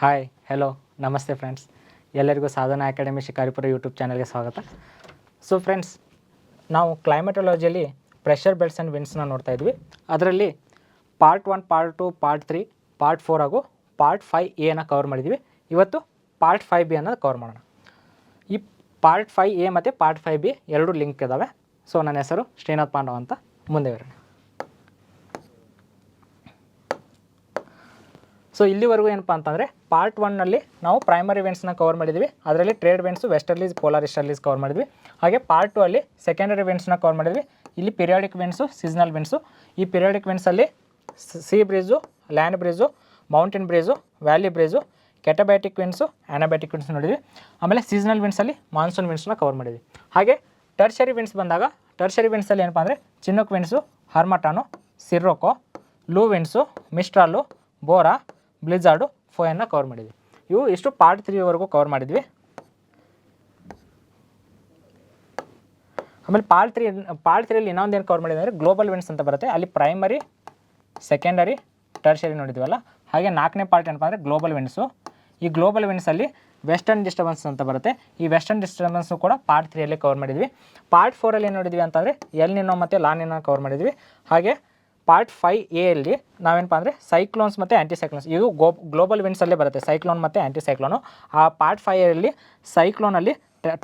Hi hello ನಮಸ್ತೆ friends ಎಲ್ಲರಿಗೂ ಸಾಧನ ಅಕಾಡೆಮಿ ಶಿಕಾರಿಪುರ ಯೂಟ್ಯೂಬ್ ಚಾನಲ್ಗೆ ಸ್ವಾಗತ. ಸೊ ಫ್ರೆಂಡ್ಸ್ ನಾವು ಕ್ಲೈಮೆಟೊಲಜಿಯಲ್ಲಿ ಪ್ರೆಷರ್ ಬೆಲ್ಟ್ಸ್ ಆ್ಯಂಡ್ ವಿಂಡ್ಸ್ನ ನೋಡ್ತಾ ಇದ್ವಿ. ಅದರಲ್ಲಿ part one part two part three part four ಹಾಗೂ ಪಾರ್ಟ್ ಫೈ ಎನ ಕವರ್ ಮಾಡಿದ್ವಿ. ಇವತ್ತು ಪಾರ್ಟ್ ಫೈವ್ ಬಿ ಅನ್ನೋದು ಕವರ್ ಮಾಡೋಣ. ಈ ಪಾರ್ಟ್ ಫೈವ್ ಎ ಮತ್ತು ಪಾರ್ಟ್ ಫೈವ್ ಬಿ ಎರಡು ಲಿಂಕ್ ಇದ್ದಾವೆ ಸೊ ನನ್ನ ಹೆಸರು ಶ್ರೀನಾಥ್ ಪಾಂಡವ್ ಅಂತ. ಮುಂದೆ ಬರೋಣ ಸೊ ಇಲ್ಲಿವರೆಗೂ ಏನಪ್ಪ ಅಂತಂದರೆ ಪಾರ್ಟ್ ಒನ್ನಲ್ಲಿ ನಾವು ಪ್ರೈಮರಿ ವೆಂಟ್ಸ್ನ ಕವರ್ ಮಾಡಿದ್ವಿ. ಅದರಲ್ಲಿ trade winds westerlies polar easterlies cover ಮಾಡಿದ್ವಿ. ಹಾಗೆ ಪಾರ್ಟ್ ಟು ಅಲ್ಲಿ ಸೆಕೆಂಡರಿ ವೆಂಟ್ಸ್ನ ಕವರ್ ಮಾಡಿದ್ವಿ. ಇಲ್ಲಿ ಪಿರಿಯಾಡಿಕ್ ವೆಂಟ್ಸು ಸೀಸನಲ್ ವೆಂಟ್ಸು ಈ periodic ವೆಂಟ್ಸಲ್ಲಿ sea breeze land breeze mountain breeze valley breeze katabatic winds anabatic winds ನೋಡಿದ್ವಿ. ಆಮೇಲೆ ಸೀಸನಲ್ ವಿನ್ಸಲ್ಲಿ ಮಾನ್ಸೂನ್ ವಿನ್ಸ್ನ ಕವರ್ ಮಾಡಿದ್ವಿ. ಹಾಗೆ ಟರ್ಷರಿ ವಿನ್ಸ್ ಬಂದಾಗ ಟರ್ಷರಿ ವಿನ್ಸಲ್ಲಿ ಏನಪ್ಪ ಅಂದರೆ ಚಿನ್ನಕ್ ವಿನ್ಸು ಹರ್ಮಟಾನು ಸಿರ್ರೋಕೋ ಲೂ ವಿನ್ಸು ಮಿಸ್ಟ್ರಾಲು ಬೋರಾ ಬ್ಲಿಜಾರ್ಡು ಫೋಯನ್ನು ಕವರ್ ಮಾಡಿದ್ವಿ. ಇವು ಎಷ್ಟು ಪಾರ್ಟ್ ತ್ರೀವರೆಗೂ ಕವರ್ ಮಾಡಿದ್ವಿ. ಆಮೇಲೆ ಪಾರ್ಟ್ ತ್ರೀ ಪಾರ್ಟ್ ತ್ರೀಯಲ್ಲಿ ಇನ್ನೊಂದು ಏನು ಕವರ್ ಮಾಡಿದ್ವಿ ಅಂದರೆ ಗ್ಲೋಬಲ್ ವಿಂಡ್ಸ್ ಅಂತ ಬರುತ್ತೆ. ಅಲ್ಲಿ ಪ್ರೈಮರಿ ಸೆಕೆಂಡರಿ ಟರ್ಷರಿ ನೋಡಿದ್ವಲ್ಲ? ಹಾಗೆ ನಾಲ್ಕನೇ ಪಾರ್ಟ್ ಏನಪ್ಪ ಅಂದರೆ ಗ್ಲೋಬಲ್ ವಿಂಡ್ಸು ಈ ಗ್ಲೋಬಲ್ ವಿಂಡ್ಸಲ್ಲಿ ವೆಸ್ಟರ್ನ್ ಡಿಸ್ಟರ್ಬೆನ್ಸ್ ಅಂತ ಬರುತ್ತೆ. ಈ ವೆಸ್ಟರ್ನ್ ಡಿಸ್ಟರ್ಬೆನ್ಸು ಕೂಡ ಪಾರ್ಟ್ ತ್ರೀಯಲ್ಲಿ ಕವರ್ ಮಾಡಿದ್ವಿ. ಪಾರ್ಟ್ ಫೋರಲ್ಲಿ ಏನು ನೋಡಿದ್ವಿ ಅಂತಂದರೆ ಎಲ್ ನಿನ್ನೋ ಮತ್ತು ಲಾ ನಿನ್ನೋ ಕವರ್ ಮಾಡಿದ್ವಿ. ಹಾಗೆ ಪಾರ್ಟ್ ಫೈವ್ ಎ ಅಲ್ಲಿ ನಾವೇನಪ್ಪ ಅಂದರೆ ಸೈಕ್ಲೋನ್ಸ್ ಮತ್ತು ಆ್ಯಂಟಿ ಸೈಕ್ಲೋನ್ಸ್ ಇದು ಗೋ ಗ್ಲೋಬಲ್ ವಿಂಡ್ಸಲ್ಲೇ ಬರುತ್ತೆ ಸೈಕ್ಲೋನ್ ಮತ್ತು ಆ್ಯಂಟಿ ಸೈಕ್ಲೋನು ಆ ಪಾರ್ಟ್ ಫೈಯಲ್ಲಿ ಸೈಕ್ಲೋನಲ್ಲಿ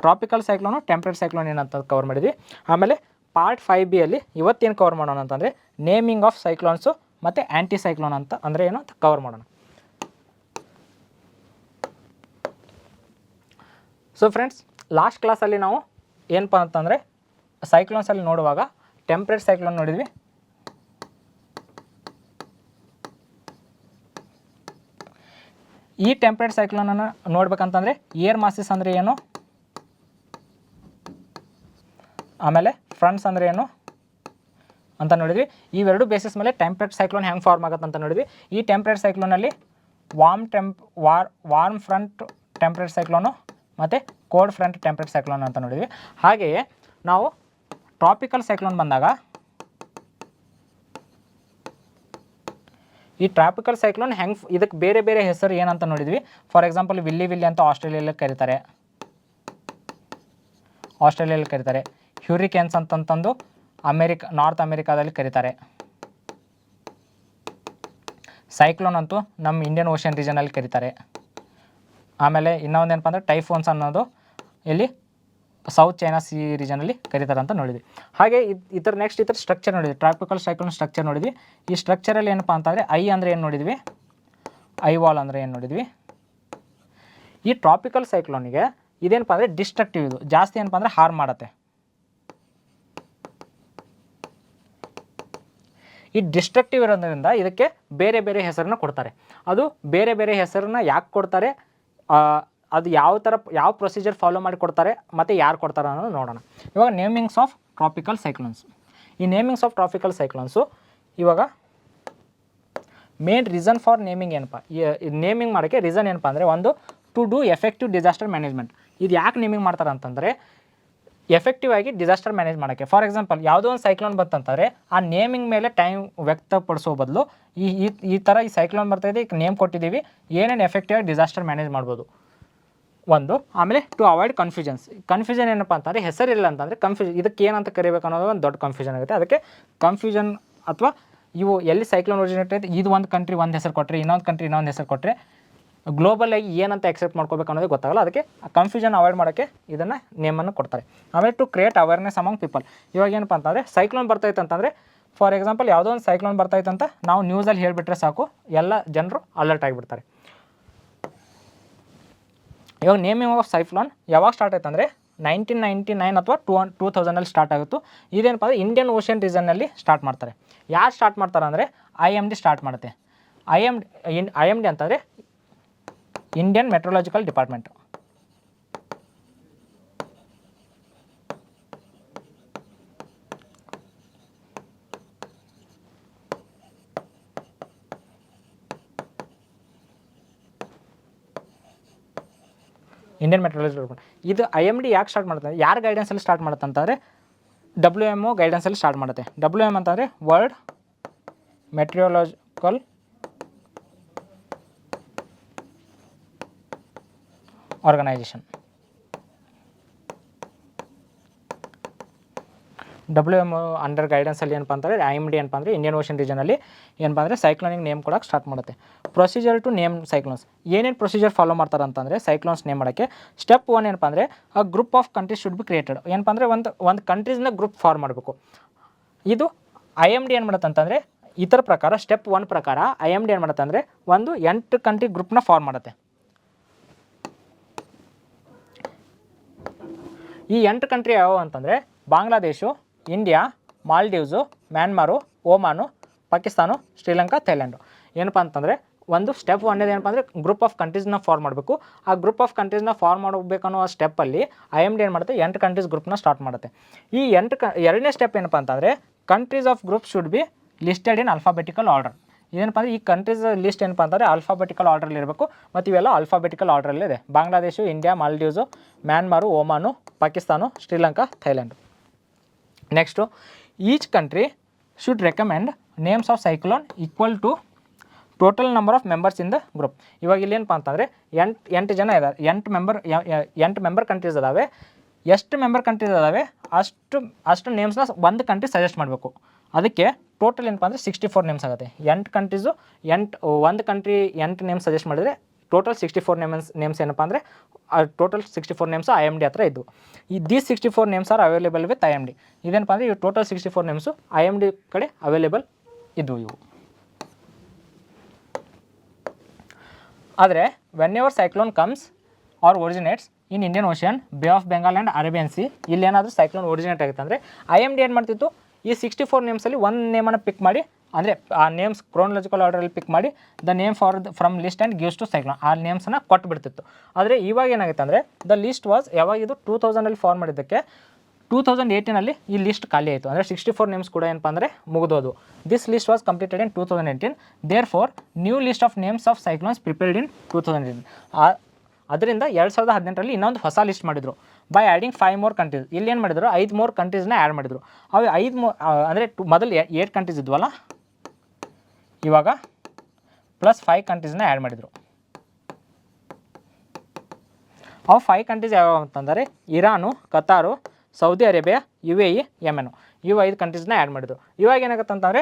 ಟ್ರಾಪಿಕಲ್ ಸೈಕ್ಲೋನು ಟೆಂಪ್ರೇಟ್ ಸೈಕ್ಲೋನ್ ಏನಂತ ಕವರ್ ಮಾಡಿದ್ವಿ. ಆಮೇಲೆ ಪಾರ್ಟ್ ಫೈ ಬಿ ಅಲ್ಲಿ ಇವತ್ತೇನು ಕವರ್ ಮಾಡೋಣ ಅಂತಂದರೆ ನೇಮಿಂಗ್ ಆಫ್ ಸೈಕ್ಲೋನ್ಸು ಮತ್ತು ಆ್ಯಂಟಿ ಸೈಕ್ಲೋನ್ ಅಂತ ಅಂದರೆ ಏನು ಅಂತ ಕವರ್ ಮಾಡೋಣ. ಸೊ ಫ್ರೆಂಡ್ಸ್ ಲಾಸ್ಟ್ ಕ್ಲಾಸಲ್ಲಿ ನಾವು ಏನಪ್ಪ ಅಂತಂದರೆ ಸೈಕ್ಲೋನ್ಸಲ್ಲಿ ನೋಡುವಾಗ ಟೆಂಪ್ರೇಟ್ ಸೈಕ್ಲೋನ್ ನೋಡಿದ್ವಿ. ಈ ಟೆಂಪ್ರೇಟ್ ಸೈಕ್ಲೋನನ್ನು ನೋಡ್ಬೇಕಂತಂದರೆ ಏರ್ ಮಾಸಿಸ್ ಅಂದರೆ ಏನು? ಆಮೇಲೆ ಫ್ರಂಟ್ಸ್ ಅಂದರೆ ಏನು? ಅಂತ ನೋಡಿದ್ವಿ. ಇವೆರಡು ಬೇಸಿಸ್ ಮೇಲೆ ಟೆಂಪ್ರೇಟ್ ಸೈಕ್ಲೋನ್ ಹೆಂಗೆ ಫಾರ್ಮ್ ಆಗುತ್ತೆ ಅಂತ ನೋಡಿದ್ವಿ. ಈ temperate ಸೈಕ್ಲೋನಲ್ಲಿ warm temp war warm front temperate cyclone ಮತ್ತು ಕೋಲ್ಡ್ ಫ್ರಂಟ್ ಟೆಂಪ್ರೇಟ್ ಸೈಕ್ಲೋನ್ ಅಂತ ನೋಡಿದ್ವಿ. ಹಾಗೆಯೇ ನಾವು ಟ್ರಾಪಿಕಲ್ ಸೈಕ್ಲೋನ್ ಬಂದಾಗ ಈ ಟ್ರಾಪಿಕಲ್ ಸೈಕ್ಲೋನ್ ಹೆಂಗೆ ಇದಕ್ಕೆ ಬೇರೆ ಬೇರೆ ಹೆಸರು ಏನಂತ ನೋಡಿದ್ವಿ. ಫಾರ್ ಎಕ್ಸಾಂಪಲ್ ವಿಲ್ಲಿ ವಿಲ್ಲಿ ಅಂತ ಆಸ್ಟ್ರೇಲಿಯಲ್ಲಿ ಕರೀತಾರೆ. ಆಸ್ಟ್ರೇಲಿಯಲ್ಲಿ ಕರೀತಾರೆ. ಹ್ಯೂರಿಕೇನ್ಸ್ ಅಂತಂತಂದು ಅಮೇರಿಕ ನಾರ್ತ್ ಅಮೇರಿಕಾದಲ್ಲಿ ಕರೀತಾರೆ. ಸೈಕ್ಲೋನ್ ಅಂತೂ ನಮ್ಮ ಇಂಡಿಯನ್ ಓಷನ್ ರೀಜನಲ್ಲಿ ಕರೀತಾರೆ. ಆಮೇಲೆ ಇನ್ನೊಂದು ಏನಪ್ಪ ಅಂದರೆ ಟೈಫೋನ್ಸ್ ಅನ್ನೋದು ಇಲ್ಲಿ ಸೌತ್ ಚೈನಾ ಸಿ ರೀಜನಲ್ಲಿ ಕರೀತಾರೆ ಅಂತ ನೋಡಿದ್ವಿ. ಹಾಗೆ ಇತರ ನೆಕ್ಸ್ಟ್ ಇತರ ಸ್ಟ್ರಕ್ಚರ್ ನೋಡಿದ್ವಿ. ಟ್ರಾಪಿಕಲ್ ಸೈಕ್ಲೋನ್ ಸ್ಟ್ರಕ್ಚರ್ ನೋಡಿದ್ವಿ. ಈ ಸ್ಟ್ರಕ್ಚರಲ್ಲಿ ಏನಪ್ಪ ಅಂತಂದರೆ ಐ ಅಂದರೆ ಏನು ನೋಡಿದ್ವಿ? ಐ ವಾಲ್ ಅಂದರೆ ಏನು ನೋಡಿದ್ವಿ? ಈ ಟ್ರಾಪಿಕಲ್ ಸೈಕ್ಲೋನಿಗೆ ಇದೇನಪ್ಪ ಅಂದರೆ ಡಿಸ್ಟ್ರಕ್ಟಿವ್ ಇದು. ಜಾಸ್ತಿ ಏನಪ್ಪ ಅಂದರೆ ಹಾರ್ಮ್ ಮಾಡುತ್ತೆ. ಈ ಡಿಸ್ಟ್ರಕ್ಟಿವ್ ಇರೋದ್ರಿಂದ ಇದಕ್ಕೆ ಬೇರೆ ಬೇರೆ ಹೆಸರನ್ನ ಕೊಡ್ತಾರೆ. ಅದು ಬೇರೆ ಬೇರೆ ಹೆಸರನ್ನ ಯಾಕೆ ಕೊಡ್ತಾರೆ? ಅದು ಯಾವ ಥರ, ಯಾವ ಪ್ರೊಸೀಜರ್ ಫಾಲೋ ಮಾಡಿ ಕೊಡ್ತಾರೆ, ಮತ್ತು ಯಾರು ಕೊಡ್ತಾರೆ ಅನ್ನೋದು ನೋಡೋಣ. ಇವಾಗ ನೇಮಿಂಗ್ಸ್ ಆಫ್ ಟ್ರಾಪಿಕಲ್ ಸೈಕ್ಲೋನ್ಸ್ ಈ ನೇಮಿಂಗ್ಸ್ ಆಫ್ ಟ್ರಾಪಿಕಲ್ ಸೈಕ್ಲೋನ್ಸು ಇವಾಗ ಮೇನ್ ರೀಸನ್ ಫಾರ್ ನೇಮಿಂಗ್ ಏನಪ್ಪ? ನೇಮಿಂಗ್ ಮಾಡೋಕ್ಕೆ ರೀಸನ್ ಏನಪ್ಪ ಅಂದರೆ ಒಂದು to do effective disaster management ಇದು ಯಾಕೆ ನೇಮಿಂಗ್ ಮಾಡ್ತಾರೆ ಅಂತಂದರೆ ಎಫೆಕ್ಟಿವ್ ಆಗಿ ಡಿಸಾಸ್ಟರ್ ಮ್ಯಾನೇಜ್ ಮಾಡೋಕ್ಕೆ. ಫಾರ್ ಎಕ್ಸಾಂಪಲ್ ಯಾವುದೋ ಒಂದು ಸೈಕ್ಲೋನ್ ಬಂತಂತಂದರೆ ಆ ನೇಮಿಂಗ್ ಮೇಲೆ ಟೈಮ್ ವ್ಯಕ್ತಪಡಿಸೋ ಬದಲು ಈ ಈ ಈ ಥರ ಈ ಸೈಕ್ಲೋನ್ ಬರ್ತಾಯಿದೆ ಈಗ ನೇಮ್ ಕೊಟ್ಟಿದ್ದೀವಿ, ಏನೇನು ಎಫೆಕ್ಟಿವ್ ಆಗಿ ಡಿಸಾಸ್ಟರ್ ಮ್ಯಾನೇಜ್ ಮಾಡ್ಬೋದು? ಒಂದು. ಆಮೇಲೆ ಟು ಅವಾಯ್ಡ್ ಕನ್ಫ್ಯೂಷನ್ಸ್ ಕನ್ಫ್ಯೂಷನ್ ಏನಪ್ಪ ಅಂತಂದರೆ ಹೆಸರಿಲ್ಲ ಅಂತಂದರೆ ಕನ್ಫ್ಯೂಷನ್ ಇದಕ್ಕೆ ಏನಂತ ಕರಿಬೇಕು ಅನ್ನೋದು ಒಂದು ದೊಡ್ಡ ಕನ್ಫ್ಯೂಷನ್ ಆಗುತ್ತೆ. ಅದಕ್ಕೆ ಕನ್ಫ್ಯೂಷನ್ ಅಥವಾ ಇವು ಎಲ್ಲಿ ಸೈಕ್ಲೋನ್ ಒರಿಜಿನೇಟ್ ಐತೆ ಇದು ಒಂದು ಕಂಟ್ರಿ ಒಂದು ಹೆಸರು ಕೊಟ್ಟರೆ ಇನ್ನೊಂದು ಕಂಟ್ರಿ ಇನ್ನೊಂದು ಹೆಸರು ಕೊಟ್ಟರೆ ಗ್ಲೋಬಲ್ ಆಗಿ ಏನಂತ ಎಕ್ಸೆಪ್ಟ್ ಮಾಡ್ಕೋಬೇಕು ಅನ್ನೋದು ಗೊತ್ತಾಗಲ್ಲ. ಅದಕ್ಕೆ ಕನ್ಫ್ಯೂಷನ್ ಅವಾಯ್ಡ್ ಮಾಡೋಕ್ಕೆ ಇದನ್ನು ನೇಮನ್ನು ಕೊಡ್ತಾರೆ. ಆಮೇಲೆ to create awareness among people ಇವಾಗ ಏನಪ್ಪ ಅಂತಂದರೆ ಸೈಕ್ಲೋನ್ ಬರ್ತೈತೆ ಅಂತಂದರೆ ಫಾರ್ ಎಕ್ಸಾಂಪಲ್ ಯಾವುದೋ ಒಂದು ಸೈಕ್ಲೋನ್ ಬರ್ತೈತೆ ಅಂತ ನಾವು ನ್ಯೂಸಲ್ಲಿ ಹೇಳಿಬಿಟ್ರೆ ಸಾಕು, ಎಲ್ಲ ಜನರು ಅಲರ್ಟ್ ಆಗಿಬಿಡ್ತಾರೆ. ಇವಾಗ ನೇಮಿಂಗ್ ಆಫ್ ಸೈಫ್ಲಾನ್ ಯಾವಾಗ ಸ್ಟಾರ್ಟ್ ಆಯ್ತು ಅಂದರೆ ನೈನ್ಟೀನ್ ನೈಂಟಿ ನೈನ್ ಅಥವಾ ಟೂ ಟೂ ತೌಸಂಡಲ್ಲಿ ಸ್ಟಾರ್ಟ್ ಆಗುತ್ತೆ. ಇದೇನಪ್ಪ ಅಂದರೆ ಇಂಡಿಯನ್ ಓಷನ್ ರೀಸನ್ನಲ್ಲಿ ಸ್ಟಾರ್ಟ್ ಮಾಡ್ತಾರೆ. ಯಾರು ಸ್ಟಾರ್ಟ್ ಮಾಡ್ತಾರೆ ಅಂದರೆ ಐ ಎಂ ಡಿ ಸ್ಟಾರ್ಟ್ ಮಾಡುತ್ತೆ. I M I M D ಅಂತಂದರೆ Indian meteorological department Indian meteorology ಇದು ಐ ಎಂ ಡಿ ಯಾಕೆ ಸ್ಟಾರ್ಟ್ ಮಾಡುತ್ತೆ? ಯಾರು ಗೈಡೆನ್ಸಲ್ಲಿ ಸ್ಟಾರ್ಟ್ ಮಾಡುತ್ತೆ ಅಂತಂದರೆ ಡಬ್ಲ್ಯೂ ಎಂ ಒ ಗೈಡೆನ್ಸಲ್ಲಿ ಸ್ಟಾರ್ಟ್ ಮಾಡುತ್ತೆ. ಡಬ್ಲ್ಯೂ ಎಂ ಅಂತಂದರೆ world meteorological organization W M under ಗೈಡೆನ್ಸಲ್ಲಿ ಏನಪ್ಪ ಅಂತಂದರೆ ಐ ಎಂ ಡಿ ಏನಪ್ಪ ಅಂದರೆ ಇಂಡಿಯನ್ ಓಷನ್ ರೀಜನಲ್ಲಿ ಏನಪ್ಪ ಅಂದರೆ ಸೈಕ್ಲೋನಿಗೆ ನೇಮ್ ಕೊಡೋಕೆ ಸ್ಟಾರ್ಟ್ ಮಾಡುತ್ತೆ. ಪ್ರೊಸೀಜರ್ ಟು ನೇಮ್ ಸೈಕ್ಲೋನ್ಸ್ ಏನೇನು ಪ್ರೊಸೀಜರ್ ಫಾಲೋ ಮಾಡ್ತಾರೆ ಅಂತಂದರೆ ಸೈಕ್ಲೋನ್ಸ್ ನೇಮ್ ಮಾಡೋಕ್ಕೆ ಸ್ಟೆಪ್ ಒನ್ ಏನಪ್ಪ ಅಂದರೆ a group of countries should be created ಏನಪ್ಪ ಅಂದರೆ, ಒಂದು ಒಂದು ಕಂಟ್ರೀಸ್ನ ಗ್ರೂಪ್ ಫಾರ್ಮ್ ಮಾಡಬೇಕು. ಇದು ಐ ಎಂ ಡಿ ಏನು ಮಾಡುತ್ತೆ ಅಂತಂದರೆ, ಇತರ ಪ್ರಕಾರ ಸ್ಟೆಪ್ ಒನ್ ಪ್ರಕಾರ ಐ ಎಂ ಡಿ ಏನು ಮಾಡುತ್ತೆ ಅಂದರೆ, ಒಂದು ಎಂಟು ಕಂಟ್ರಿ ಗ್ರೂಪ್ನ ಫಾರ್ಮ್ ಮಾಡುತ್ತೆ. ಈ ಎಂಟು ಕಂಟ್ರಿ ಯಾವುವು ಅಂತಂದರೆ, Bangladesh India, Maldives, Myanmar Oman Pakistan, Sri Lanka, Thailand. ಏನಪ್ಪ ಅಂತಂದರೆ, ಒಂದು ಸ್ಟೆಪ್ ಒಂದೇದು ಏನಪ್ಪ ಅಂದರೆ ಗ್ರೂಪ್ ಆಫ್ ಕಂಟ್ರೀಸ್ನ ಫಾರ್ಮ್ ಮಾಡಬೇಕು. ಆ ಗ್ರೂಪ್ ಆಫ್ ಕಂಟ್ರೀಸ್ನ ಫಾರ್ಮ್ ಮಾಡಬೇಕನ್ನೋ ಸ್ಟೆಪ್ಪಲ್ಲಿ ಐ ಎಂ ಡಿ ಏನು ಮಾಡುತ್ತೆ? ಎಂಟು ಕಂಟ್ರೀಸ್ ಗ್ರೂಪ್ನ ಸ್ಟಾರ್ಟ್ ಮಾಡುತ್ತೆ. ಈ ಎಂಟು ಕ, ಎರಡನೇ ಸ್ಟೆಪ್ ಏನಪ್ಪ ಅಂತಂದರೆ countries of group should be listed in alphabetical order ಏನಪ್ಪ ಅಂದರೆ, ಈ ಕಂಟ್ರೀಸ್ ಲಿಸ್ಟ್ ಏನಪ್ಪ ಅಂತಂದರೆ ಅಲ್ಫಾಬೆಟಿಕಲ್ ಆರ್ಡ್ರಲ್ಲಿ ಇರಬೇಕು. ಮತ್ತು ಇವೆಲ್ಲ alphabetical ಆರ್ಡ್ರಲ್ಲಿದೆ Bangladesh, India, Maldives, Myanmar Oman Pakistan, Sri Lanka, Thailand. Next each country should recommend names of cyclone equal to total number of members in the group ಇವಾಗ ಇಲ್ಲಿ ಏನಪ್ಪ ಅಂತಂದರೆ, ಎಂಟು ಎಂಟು ಜನ ಇದ್ದಾರೆ ಎಂಟು ಮೆಂಬರ್ ಎಂಟು ಮೆಂಬರ್ ಕಂಟ್ರೀಸ್ ಅದಾವೆ ಎಷ್ಟು ಮೆಂಬರ್ ಕಂಟ್ರೀಸ್ ಅದಾವೆ ಅಷ್ಟು ಅಷ್ಟು ನೇಮ್ಸ್ನ ಒಂದು ಕಂಟ್ರಿ ಸಜೆಸ್ಟ್ ಮಾಡಬೇಕು. ಅದಕ್ಕೆ ಟೋಟಲ್ ಏನಪ್ಪ ಅಂದರೆ ಸಿಕ್ಸ್ಟಿ ಫೋರ್ ನೇಮ್ಸ್ ಆಗುತ್ತೆ. ಎಂಟು ಕಂಟ್ರೀಸು ಎಂಟು, ಒಂದು ಕಂಟ್ರಿ ಎಂಟು ನೇಮ್ಸ್ ಸಜೆಸ್ಟ್ ಮಾಡಿದರೆ total sixty four names names ಏನಪ್ಪ ಅಂದರೆ total sixty four names I M D ಹತ್ರ ಇದ್ದು ಈ these sixty four names are available with I M D ಇದೇನಪ್ಪ ಅಂದರೆ ಇವು total sixty four names I M D ಕಡೆ ಅವೈಲೇಬಲ್ ಇದ್ದವು ಇವು. ಆದರೆ whenever cyclone comes or originates in Indian ocean bay of Bengal and Arabian sea ಇಲ್ಲಿ ಏನಾದರೂ cyclone originate ಆಗುತ್ತೆ. ಅಂದರೆ ಐ ಎಂ ಡಿ ಏನು ಮಾಡ್ತಿತ್ತು? ಈ ಸಿಕ್ಸ್ಟಿ ಫೋರ್ ನೇಮ್ಸಲ್ಲಿ ಒಂದು ನೇಮನ್ನು ಪಿಕ್ ಮಾಡಿ ಅಂದರೆ ಆ ನೇಮ್ಸ್ ಕ್ರೋನಲಜಿಕಲ್ ಆರ್ಡ್ರಲ್ಲಿ ಪಿಕ್ ಮಾಡಿ the name for the from list and gives to cyclone ಆ ನೇಮ್ಸನ್ನು ಕೊಟ್ಬಿಡ್ತಿತ್ತು. ಆದರೆ ಇವಾಗ ಏನಾಗುತ್ತೆ ಅಂದರೆ ದ ಲಿಸ್ಟ್ ವಾಸ್ ಯಾವಾಗ ಇದು ಟೂ ತೌಸಂಡಲ್ಲಿ ಫಾರ್ಮ್ ಮಾಡಿದ್ದಕ್ಕೆ ಟೂ ತೌಸಂಡ್ ಏಯ್ಟೀನಲ್ಲಿ ಈ ಲಿಸ್ಟ್ ಖಾಲಿ ಆಯಿತು. ಅಂದರೆ ಸಿಕ್ಸ್ಟಿ ಫೋರ್ ನೇಮ್ಸ್ ಕೂಡ ಏನಪ್ಪ ಅಂದರೆ ಮುಗಿದೋದು. This list was completed in two thousand eighteen therefore new list of names of cyclones prepared in two thousand eighteen ಅದರಿಂದ ಎರಡು ಸಾವಿರದ ಹದಿನೆಂಟರಲ್ಲಿ ಇನ್ನೊಂದು ಹೊಸ ಲಿಸ್ಟ್ ಮಾಡಿದರು. By adding five more countries ಇಲ್ಲಿ ಏನು ಮಾಡಿದ್ರು? ಐದು ಮೋರ್ ಕಂಟ್ರೀಸ್ನ ಆ್ಯಡ್ ಮಾಡಿದರು. ಅವು ಐದು ಮೋ ಅಂದರೆ ಟು, ಮೊದಲು ಏಟ್ ಕಂಟ್ರೀಸ್ ಇದ್ವಲ್ಲ? ಇವಾಗ ಪ್ಲಸ್ ಫೈವ್ ಕಂಟ್ರೀಸ್ನ ಆ್ಯಡ್ ಮಾಡಿದರು. ಅವು ಫೈವ್ ಕಂಟ್ರೀಸ್ ಯಾವ್ಯಾವ ಅಂತಂದರೆ Iran, Qatar, Saudi Arabia U A E Yemen ಇವು ಐದು ಕಂಟ್ರೀಸ್ನ ಆ್ಯಡ್ ಮಾಡಿದ್ರು. ಇವಾಗ ಏನಾಗುತ್ತೆ ಅಂತಂದರೆ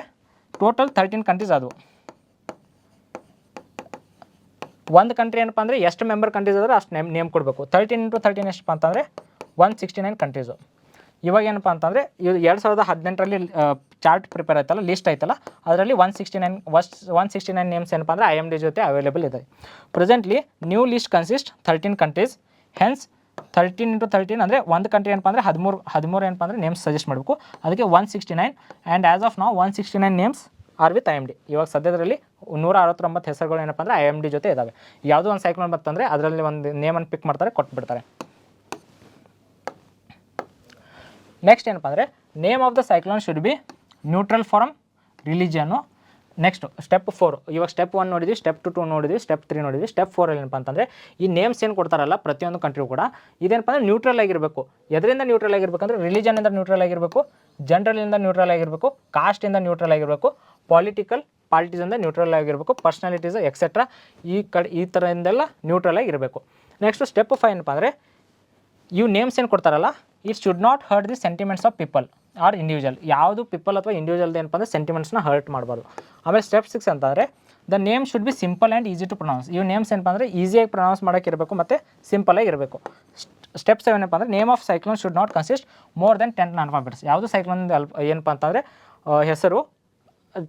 ಟೋಟಲ್ ತರ್ಟೀನ್ ಕಂಟ್ರೀಸ್ ಅದು ಒಂದು ಕಂಟ್ರಿ ಏನಪ್ಪ ಅಂದರೆ ಎಷ್ಟು ಮೆಂಬರ್ ಕಂಟ್ರೀಸ್ ಆದರೆ ಅಷ್ಟು ನೇಮ್ ನೇಮ್ ಕೊಡಬೇಕು. ತರ್ಟೀನ್ ಇಂಟು ತರ್ಟೀನ್ ಎಷ್ಟಪ್ಪ ಅಂತಂದರೆ ಒನ್ ಸಿಕ್ಸ್ಟಿ ನೈನ್ ಕಂಟ್ರೀಸು ಇವಾಗ ಏನಪ್ಪ ಅಂತಂದರೆ ಇದು ಎರಡು ಸಾವಿರದ ಹದಿನೆಂಟರಲ್ಲಿ ಚಾರ್ಟ್ ಪ್ರಿಪೇರ್ ಆಯ್ತಲ್ಲ ಲಿಸ್ಟ್ ಆಯ್ತಲ್ಲ, ಅದರಲ್ಲಿ one sixty nine was one sixty nine names ಏನಪ್ಪ ಅಂದರೆ ಐ ಎಂ ಡಿ ಜೊತೆ ಅವೈಲೇಬಲ್ ಇದೆ. Presently new list consist thirteen countries hence thirteen into thirteen ಅಂದರೆ ಒಂದು ಕಂಟ್ರಿ ಏನಪ್ಪ ಅಂದರೆ ಹದಿಮೂರು ಹದಿಮೂರು ಏನಪ್ಪ ಅಂದರೆ ನೇಮ್ಸ್ ಸಜೆಸ್ಟ್ ಮಾಡಬೇಕು. ಅದಕ್ಕೆ one sixty nine and as of ನಾವು one sixty nine names are with I M D ಇವಾಗ ಸದ್ಯದರಲ್ಲಿ ನೂರ ಅರವತ್ತೊಂಬತ್ತು ಹೆಸರುಗಳು ಏನಪ್ಪ ಅಂದರೆ ಐ ಎಂ ಡಿ ಜೊತೆ ಇದ್ದಾವೆ ಯಾವುದೋ ಒಂದು ಸೈಕ್ಲೋನ್ ಬಂತಂದರೆ, ಅದರಲ್ಲಿ ಒಂದು ನೇಮನ್ನು ಪಿಕ್ ಮಾಡ್ತಾರೆ, ಕೊಟ್ಬಿಡ್ತಾರೆ. ನೆಕ್ಸ್ಟ್ ಏನಪ್ಪ ಅಂದರೆ name of the cyclone should be neutral form ರಿಲಿಜಿಯನ್ನು next step four ಇವಾಗ ಸ್ಟೆಪ್ ಒನ್ ನೋಡಿದ್ವಿ ಸ್ಟೆಪ್ ಟು ಟು ನೋಡಿದ್ವಿ ಸ್ಟೆಪ್ ತ್ರೀ ನೋಡಿದ್ವಿ. ಸ್ಟೆಪ್ ಫೋರ್ ಏನಪ್ಪ ಅಂತಂದರೆ, ಈ ನೇಮ್ಸ್ ಏನು ಕೊಡ್ತಾರಲ್ಲ ಪ್ರತಿಯೊಂದು ಕಂಟ್ರಿಗೂ ಕೂಡ, ಇದೇನಪ್ಪ ಅಂದರೆ ನ್ಯೂಟ್ರಲ್ ಆಗಿರಬೇಕು. ಎದರಿಂದ ನ್ಯೂಟ್ರಲ್ ಆಗಿರ್ಬೇಕಂದ್ರೆ ರಿಲಿಜನಿಂದ ನ್ಯೂಟ್ರಲ್ ಆಗಿರಬೇಕು ಜನರಲಿಂದ ನ್ಯೂಟ್ರಲ್ ಆಗಿರಬೇಕು ಕಾಸ್ಟಿಂದ ನ್ಯೂಟ್ರಲ್ ಆಗಿರಬೇಕು ಪಾಲಿಟಿಕಲ್ ಪಾರ್ಟೀಸಿಂದ ನ್ಯೂಟ್ರಲ್ ಆಗಿರಬೇಕು ಪರ್ಸ್ನಾಲಿಟೀಸ್ ಎಕ್ಸೆಟ್ರಾ ಈ ಕಡೆ, ಈ ಥರದಿಂದೆಲ್ಲ ನ್ಯೂಟ್ರಲ್ ಆಗಿರಬೇಕು. ನೆಕ್ಸ್ಟ್ ಸ್ಟೆಪ್ ಫೈವ್ ಏನಪ್ಪ ಅಂದರೆ, ಇವು ನೇಮ್ಸ್ ಏನು ಕೊಡ್ತಾರಲ್ಲ it should not hurt the sentiments of people or individual ಯಾವುದು ಪೀಪಲ್ ಅಥವಾ ಇಂಡಿವಿಜುವಲ್ದು ಏನಪ್ಪ ಅಂದರೆ ಸೆಂಟಿಮೆಂಟ್ಸ್ನ ಹರ್ಟ್ ಮಾಡಬಾರ್ದು ಆಮೇಲೆ ಸ್ಟೆಪ್ ಸಿಕ್ಸ್ ಅಂತಂದರೆ the name should be simple and easy to pronounce ಇವು ನೇಮ್ಸ್ ಏನಪ್ಪ ಅಂದರೆ ಈಸಿಯಾಗಿ ಪ್ರೊನೌನ್ಸ್ ಮಾಡೋಕೆ ಇರಬೇಕು ಮತ್ತು ಸಿಂಪಲಾಗಿ ಇರಬೇಕು. ಸ್ಟೆಪ್ ಸೆವೆನ್ ಏನಪ್ಪ ಅಂದರೆ name of cyclone should not consist more then ten alphabets ಯಾವುದು ಸೈಕ್ಲೋನ್ ಅಲ್ ಏನಪ್ಪ ಅಂತಂದರೆ ಹೆಸರು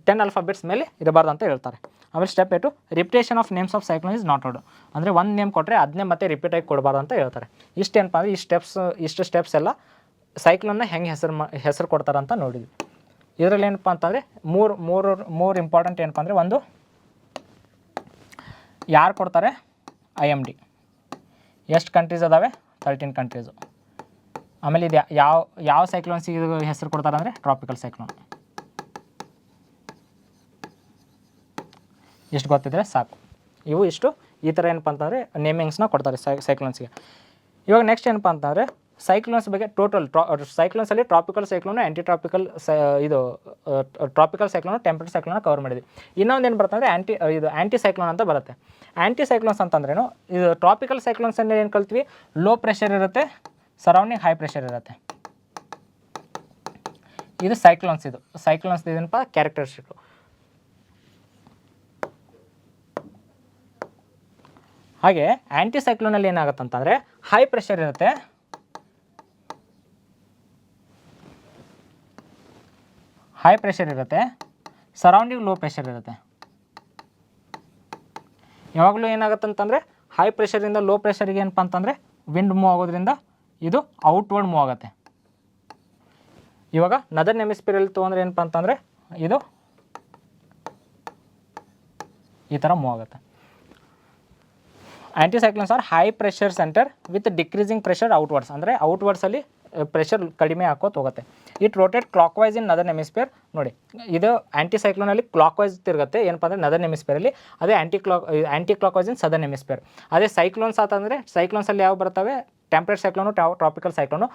ಟೆನ್ ಅಲ್ಫಾಬೆಟ್ಸ್ ಮೇಲೆ ಇರಬಾರ್ದು ಅಂತ ಹೇಳ್ತಾರೆ. ಆಮೇಲೆ step eight repetition of names of cyclone is not ನೋಡು ಅಂದರೆ ಒಂದು ನೇಮ್ ಕೊಟ್ಟರೆ ಅದನ್ನೇ ಮತ್ತೆ ರಿಪೀಟ್ ಆಗಿ ಕೊಡಬಾರ್ದು ಅಂತ ಹೇಳ್ತಾರೆ. ಇಷ್ಟೇನಪ್ಪ ಅಂದರೆ ಈ ಸ್ಟೆಪ್ಸ್ ಇಷ್ಟು ಸ್ಟೆಪ್ಸ್ ಎಲ್ಲ ಸೈಕ್ಲೋನ್ನ ಹೆಂಗೆ ಹೆಸರು ಮಾ, ಹೆಸರು ಕೊಡ್ತಾರೆ ಅಂತ ನೋಡಿದ್ವಿ. ಇದರಲ್ಲಿ ಏನಪ್ಪ ಅಂತಂದರೆ ಮೂರು ಮೂರು ಮೂರು ಇಂಪಾರ್ಟೆಂಟ್ ಏನಪ್ಪ ಅಂದರೆ ಒಂದು ಯಾರು ಕೊಡ್ತಾರೆ? ಐ ಎಂ ಡಿ ಎಷ್ಟು ಕಂಟ್ರೀಸ್ ಅದಾವೆ? ತರ್ಟೀನ್ ಕಂಟ್ರೀಸು ಆಮೇಲೆ ಇದು ಯಾವ ಯಾವ ಸೈಕ್ಲೋನ್ಸಿಗೆ ಹೆಸರು ಕೊಡ್ತಾರೆ ಅಂದರೆ ಟ್ರಾಪಿಕಲ್ ಸೈಕ್ಲೋನ್ ಇಷ್ಟು ಗೊತ್ತಿದ್ರೆ ಸಾಕು. ಇವು ಇಷ್ಟು. ಈ ಥರ ಏನಪ್ಪ ಅಂತಂದರೆ ನೇಮಿಂಗ್ಸ್ನ ಕೊಡ್ತಾರೆ ಸೈ ಸೈಕ್ಲೋನ್ಸ್ಗೆ ಇವಾಗ ನೆಕ್ಸ್ಟ್ ಏನಪ್ಪ ಅಂತಂದರೆ ಸೈಕ್ಲೋನ್ಸ್ ಬಗ್ಗೆ ಟೋಟಲ್ ಸೈಕ್ಲೋನ್ಸಲ್ಲಿ ಟ್ರಾಪಿಕಲ್ ಸೈಕ್ಲೋನು ಆ್ಯಂಟಿ ಟ್ರಾಪಿಕಲ್ ಇದು ಟ್ರಾಪಿಕಲ್ ಸೈಕ್ಲೋನು ಟೆಂಪರೇಟ್ ಸೈಕ್ಲೋನ ಕವರ್ ಮಾಡಿದ್ವಿ. ಇನ್ನೊಂದು ಏನು ಬರ್ತಂದರೆ ಆ್ಯಂಟಿ ಇದು ಆ್ಯಂಟಿ ಸೈಕ್ಲೋನ್ ಅಂತ ಬರುತ್ತೆ. ಆ್ಯಂಟಿ ಸೈಕ್ಲೋನ್ಸ್ ಅಂತಂದ್ರೇನು? ಇದು ಟ್ರಾಪಿಕಲ್ ಸೈಕ್ಲೋನ್ಸ್ ಅಂದರೆ ಏನು ಕಲ್ತೀವಿ? ಲೋ ಪ್ರೆಷರ್ ಇರುತ್ತೆ ಸರೌಂಡಿಂಗ್ ಹೈ ಪ್ರೆಷರ್ ಇರುತ್ತೆ. ಇದು ಸೈಕ್ಲೋನ್ಸ್ ಇದು. ಸೈಕ್ಲೋನ್ಸ್ ಇದೇನಪ್ಪ? ಕ್ಯಾರೆಕ್ಟರಿಸ್ಟಿಕ್ ಹಾಗೆ ಆ್ಯಂಟಿ ಸೈಕ್ಲೋನಲ್ಲಿ ಏನಾಗುತ್ತೆ ಅಂತಂದರೆ ಹೈ ಪ್ರೆಷರ್ ಇರುತ್ತೆ. ಹೈ ಪ್ರೆಷರ್ ಇರುತ್ತೆ. ಸರೌಂಡಿಂಗ್ ಲೋ ಪ್ರೆಷರ್ ಇರುತ್ತೆ. ಯಾವಾಗಲೂ ಏನಾಗುತ್ತೆ ಅಂತಂದರೆ ಹೈ ಪ್ರೆಷರಿಂದ ಲೋ ಪ್ರೆಷರಿಗೆ ಏನಪ್ಪ ಅಂತಂದರೆ ವಿಂಡ್ ಮೂವ್ ಆಗೋದ್ರಿಂದ ಇದು ಔಟ್ವರ್ಡ್ ಮೂವ್ ಆಗುತ್ತೆ. ಇವಾಗ ನದರ್ ನೆಮಿಸ್ಪಿರಲ್ಲಿ ತೊಗೊಂಡ್ರೆ ಏನಪ್ಪ ಅಂತಂದರೆ ಇದು ಈ ಥರ ಮೂವ್ ಆಗುತ್ತೆ. Anti cyclones are high pressure center with decreasing pressure outwards ಅಂದರೆ ಔಟ್ವರ್ಡ್ಸಲ್ಲಿ ಪ್ರೆಷರ್ ಕಡಿಮೆ ಹಾಕೋತ ಹೋಗುತ್ತೆ it rotate clockwise in northern hemisphere ನೋಡಿ, ಇದು ಆ್ಯಂಟಿಸೈಕ್ಲೋನಲ್ಲಿ ಕ್ಲಾಕ್ ವೈಸ್ ತಿರುಗುತ್ತೆ. ಏನಪ್ಪ ಅಂದರೆ ನದರ್ ನೆಮಿಸ್ಪಿಯರಲ್ಲಿ ಅದೇ anti clock anticlockwise in southern hemisphere ಅದೇ ಸೈಕ್ಲೋನ್ಸ್ ಆತಂದರೆ ಸೈಕ್ಲೋನ್ಸಲ್ಲಿ ಯಾವ ಬರ್ತವೆ? ಟೆಂಪ್ರೇಟ್ ಸೈಕ್ಲೋನು ಟ್ರಾಪಿಕಲ್ ಸೈಕ್ಲೋನು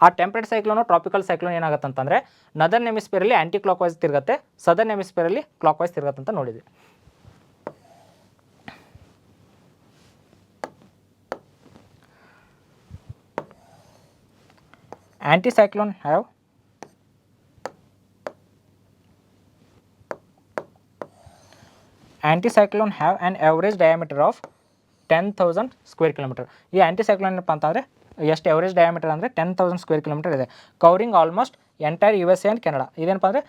ಆ ಟೆಂಪ್ರೇಟ್ ಸೈಕ್ಲೋನು ಟ್ರಾಪಿಕಲ್ ಸೈಕ್ಲೋನ್ ಏನಾಗುತ್ತೆ ಅಂತಂದರೆ ನದರ್ ನೆಮಿಸ್ಪಿಯರಲ್ಲಿ ಆ್ಯಂಟಿ ಕ್ಲಾಕ್ ವೈಸ್ ತಿರುಗುತ್ತೆ ಸದರ್ ನೆಮಿಸ್ಪಿಯರಲ್ಲಿ ಕ್ಲಾಕ್ ವೈಸ್ ತಿರುಗತ್ತಂತ ನೋಡಿದ್ವಿ. Anticyclone have? Anticyclone have an average diameter of ten thousand square kilometer ಈ ಆ್ಯಂಟಿಸೈಕ್ಲೋನ್ ಏನಪ್ಪ ಅಂತಂದರೆ, ಎಷ್ಟು ಎವರೇಜ್ ಡಯಾಮೀಟರ್ ಅಂದರೆ ಟೆನ್ ತೌಸಂಡ್ ಸ್ಕ್ವೇರ್ ಕಿಲೋಮೀಟರ್ ಇದೆ. Covering almost entire U S A and Canada ಇದೇನಪ್ಪ ಅಂದರೆ,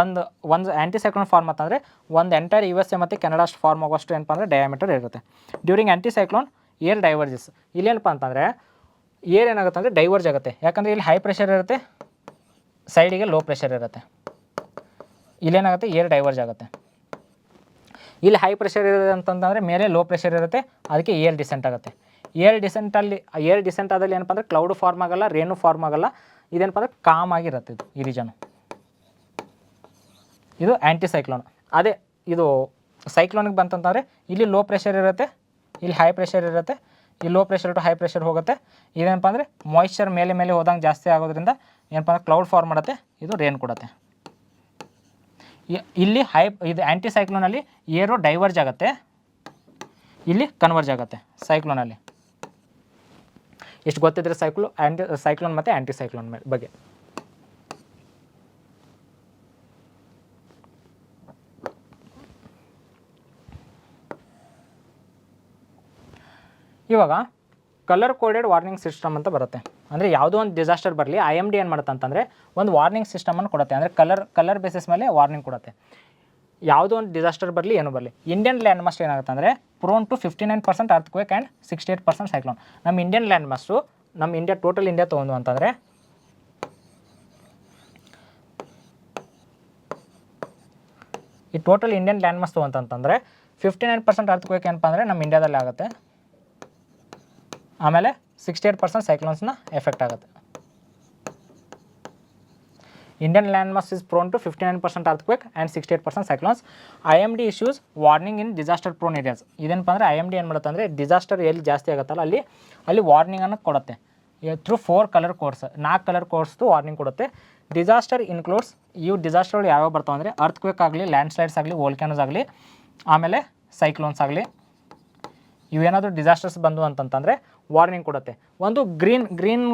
ಒಂದು ಒಂದು ಆ್ಯಂಟಿಸೈಕ್ಲೋನ್ ಫಾರ್ಮ್ ಅಂತಂದರೆ ಒಂದು ಎಂಟೈರ್ ಯು ಎಸ್ ಎ ಮತ್ತು ಕೆನಡಾ ಅಷ್ಟು ಫಾರ್ಮ್ ಆಗೋಷ್ಟು ಏನಪ್ಪ ಅಂದರೆ ಡಯಾಮೀಟರ್ ಇರುತ್ತೆ. ಡ್ಯೂರಿಂಗ್ ಆ್ಯಂಟಿಸೈಕ್ಲೋನ್ ಏರ್ ಡೈವರ್ಜಸ್ ಇಲ್ಲೇನಪ್ಪ ಅಂತಂದರೆ ಏರ್ ಏನಾಗುತ್ತೆ ಅಂದರೆ ಡೈವರ್ಜ್ ಆಗುತ್ತೆ. ಯಾಕಂದರೆ ಇಲ್ಲಿ ಹೈ ಪ್ರೆಷರ್ ಇರುತ್ತೆ ಸೈಡಿಗೆ ಲೋ ಪ್ರೆಷರ್ ಇರುತ್ತೆ. ಇಲ್ಲೇನಾಗುತ್ತೆ ಏರ್ ಡೈವರ್ಜ್ ಆಗುತ್ತೆ. ಇಲ್ಲಿ ಹೈ ಪ್ರೆಷರ್ ಇರುತ್ತೆ ಅಂತಂದರೆ ಮೇಲೆ ಲೋ ಪ್ರೆಷರ್ ಇರುತ್ತೆ, ಅದಕ್ಕೆ ಏರ್ ಡಿಸೆಂಟ್ ಆಗುತ್ತೆ. ಏರ್ ಡಿಸೆಂಟಲ್ಲಿ ಏರ್ ಡಿಸೆಂಟ್ ಆದಲ್ಲಿ ಏನಪ್ಪ ಅಂದರೆ ಕ್ಲೌಡ್ ಫಾರ್ಮ್ ಆಗಲ್ಲ ರೇನು ಫಾರ್ಮ್ ಆಗಲ್ಲ. ಇದೇನಪ್ಪ ಅಂದರೆ ಕಾಮ್ ಆಗಿರುತ್ತೆ ಇದು ಈ ರೀಜನು ಇದು ಆ್ಯಂಟಿ ಸೈಕ್ಲೋನ್ ಅದೇ ಇದು ಸೈಕ್ಲೋನಿಗೆ ಬಂತಂತಂದರೆ ಇಲ್ಲಿ ಲೋ ಪ್ರೆಷರ್ ಇರುತ್ತೆ, ಇಲ್ಲಿ ಹೈ ಪ್ರೆಷರ್ ಇರುತ್ತೆ ಈ low pressure to high pressure ಹೋಗುತ್ತೆ. ಇದೇನಪ್ಪ ಅಂದರೆ ಮಾಯ್ಶ್ಚರ್ ಮೇಲೆ ಮೇಲೆ ಹೋದಂಗೆ ಜಾಸ್ತಿ ಆಗೋದ್ರಿಂದ ಏನಪ್ಪ ಅಂದರೆ ಕ್ಲೌಡ್ ಫಾರ್ಮ್ ಮಾಡುತ್ತೆ, ಇದು ರೇನ್ ಕೊಡುತ್ತೆ. ಇಲ್ಲಿ ಹೈ ಇದು ಆ್ಯಂಟಿ ಸೈಕ್ಲೋನಲ್ಲಿ ಏರೋ ಡೈವರ್ಜ್ ಆಗುತ್ತೆ. ಇಲ್ಲಿ ಕನ್ವರ್ಜ್ ಆಗುತ್ತೆ ಸೈಕ್ಲೋನಲ್ಲಿ ಎಷ್ಟು ಗೊತ್ತಿದ್ರೆ ಸೈಕ್ಲೋ ಆ್ಯಂಟಿ ಸೈಕ್ಲೋನ್ ಮತ್ತು ಆ್ಯಂಟಿ ಸೈಕ್ಲೋನ್ ಬಗ್ಗೆ. ಇವಾಗ ಕಲರ್ ಕೋಡೆಡ್ ವಾರ್ನಿಂಗ್ ಸಿಸ್ಟಮ್ ಅಂತ ಬರುತ್ತೆ. ಅಂದರೆ ಯಾವುದೋ ಒಂದು ಡಿಸಾಸ್ಟರ್ ಬರಲಿ ಐ ಎಂ ಡಿ ಏನು ಮಾಡುತ್ತೆ ಅಂತಂದರೆ ಒಂದು ವಾರ್ನಿಂಗ್ ಸಿಸ್ಟಮನ್ನು ಕೊಡುತ್ತೆ. ಅಂದರೆ ಕಲರ್ ಕಲರ್ ಬೇಸಿಸ್ ಮೇಲೆ ವಾರ್ನಿಂಗ್ ಕೊಡುತ್ತೆ. ಯಾವುದೋ ಒಂದು ಡಿಸಾಸ್ಟರ್ ಬರಲಿ, ಏನು ಬರಲಿ. ಇಂಡಿಯನ್ ಲ್ಯಾಂಡ್ ಮಸ್ಟ್ ಏನಾಗುತ್ತೆ ಅಂದರೆ prone to fifty nine percent earthquake and sixty eight percent cyclone ನಮ್ಮ ಇಂಡಿಯನ್ ಲ್ಯಾಂಡ್ ಮಸ್ಟು ನಮ್ಮ ಇಂಡಿಯಾ ಟೋಟಲ್ ಇಂಡಿಯಾ ತೊಗೊಂಡು ಅಂತಂದರೆ ಈ ಟೋಟಲ್ ಇಂಡಿಯನ್ ಲ್ಯಾಂಡ್ ಮಸ್ ತೊಗೊಂತಂತಂದರೆ fifty nine percent earthquake ಏನಪ್ಪ ಅಂದರೆ ನಮ್ಮ ಇಂಡಿಯಾದಲ್ಲಿ ಆಗುತ್ತೆ. ಆಮೇಲೆ ಸಿಕ್ಸ್ಟಿ ಏಟ್ ಪರ್ಸೆಂಟ್ ಸೈಕ್ಲೋನ್ಸ್ನ ಎಫೆಕ್ಟ್ ಆಗುತ್ತೆ. Indian landmass is prone to fifty nine percent earthquake and sixty eight percent cyclones I M D issues warning in disaster prone areas ಇದೇನಪ್ಪ ಅಂದರೆ ಐ ಎಂ ಡಿ ಏನು ಮಾಡುತ್ತೆ ಅಂದರೆ ಡಿಸಾಸ್ಟರ್ ಎಲ್ಲಿ ಜಾಸ್ತಿ ಆಗುತ್ತಲ್ಲ, ಅಲ್ಲಿ ಅಲ್ಲಿ ವಾರ್ನಿಂಗನ್ನು ಕೊಡುತ್ತೆ. ಥ್ರೂ ಫೋರ್ ಕಲರ್ ಕೋರ್ಸ್ ನಾಲ್ಕು ಕಲರ್ ಕೋರ್ಸ್ದು ವಾರ್ನಿಂಗ್ ಕೊಡುತ್ತೆ. ಡಿಸಾಸ್ಟರ್ ಇನ್ಕ್ಲೂಡ್ಸ್ ಇವು ಡಿಸಾಸ್ಟರ್ಗಳು ಯಾವ್ಯಾವ ಬರ್ತಾವೆ ಅಂದರೆ ಅರ್ಥಕ್ವೇಕ್ ಆಗಲಿ ಲ್ಯಾಂಡ್ ಸ್ಲೈಡ್ಸ್ ಆಗಲಿ ವೋಲ್ಕ್ಯಾನೋಸ್ ಆಗಲಿ, ಆಮೇಲೆ ಸೈಕ್ಲೋನ್ಸ್ ಆಗಲಿ. ಇವೇನಾದರೂ ಡಿಸಾಸ್ಟರ್ಸ್ ಬಂದು ಅಂತಂತಂದರೆ ವಾರ್ನಿಂಗ್ ಕೊಡುತ್ತೆ. ಒಂದು green green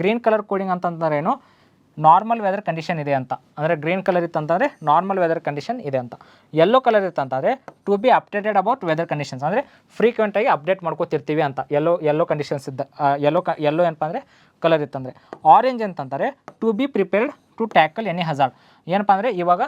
green colour coding ಅಂತಂದ್ರೆ ಏನು? ನಾರ್ಮಲ್ ವೆದರ್ ಕಂಡೀಷನ್ ಇದೆ ಅಂತ. ಅಂದರೆ ಗ್ರೀನ್ ಕಲರ್ ಇತ್ತಂತಂದರೆ ನಾರ್ಮಲ್ ವೆದರ್ ಕಂಡೀಷನ್ ಇದೆ ಅಂತ. Yellow colour ಇತ್ತಂತಂದರೆ to be updated about weather conditions ಅಂದರೆ ಫ್ರೀಕ್ವೆಂಟಾಗಿ ಅಪ್ಡೇಟ್ ಮಾಡ್ಕೋತಿರ್ತೀವಿ ಅಂತ. ಎಲ್ಲೋ ಎಲ್ಲೋ ಕಂಡೀಷನ್ಸ್ ಇದ್ದ ಎಲ್ಲೋ ಕ ಎಲ್ಲೋ ಏನಪ್ಪ ಅಂದರೆ ಕಲರ್ ಇತ್ತಂದರೆ ಆರೆಂಜ್ ಅಂತಂದರೆ to be prepared to tackle any hazard ಏನಪ್ಪ ಅಂದರೆ ಇವಾಗ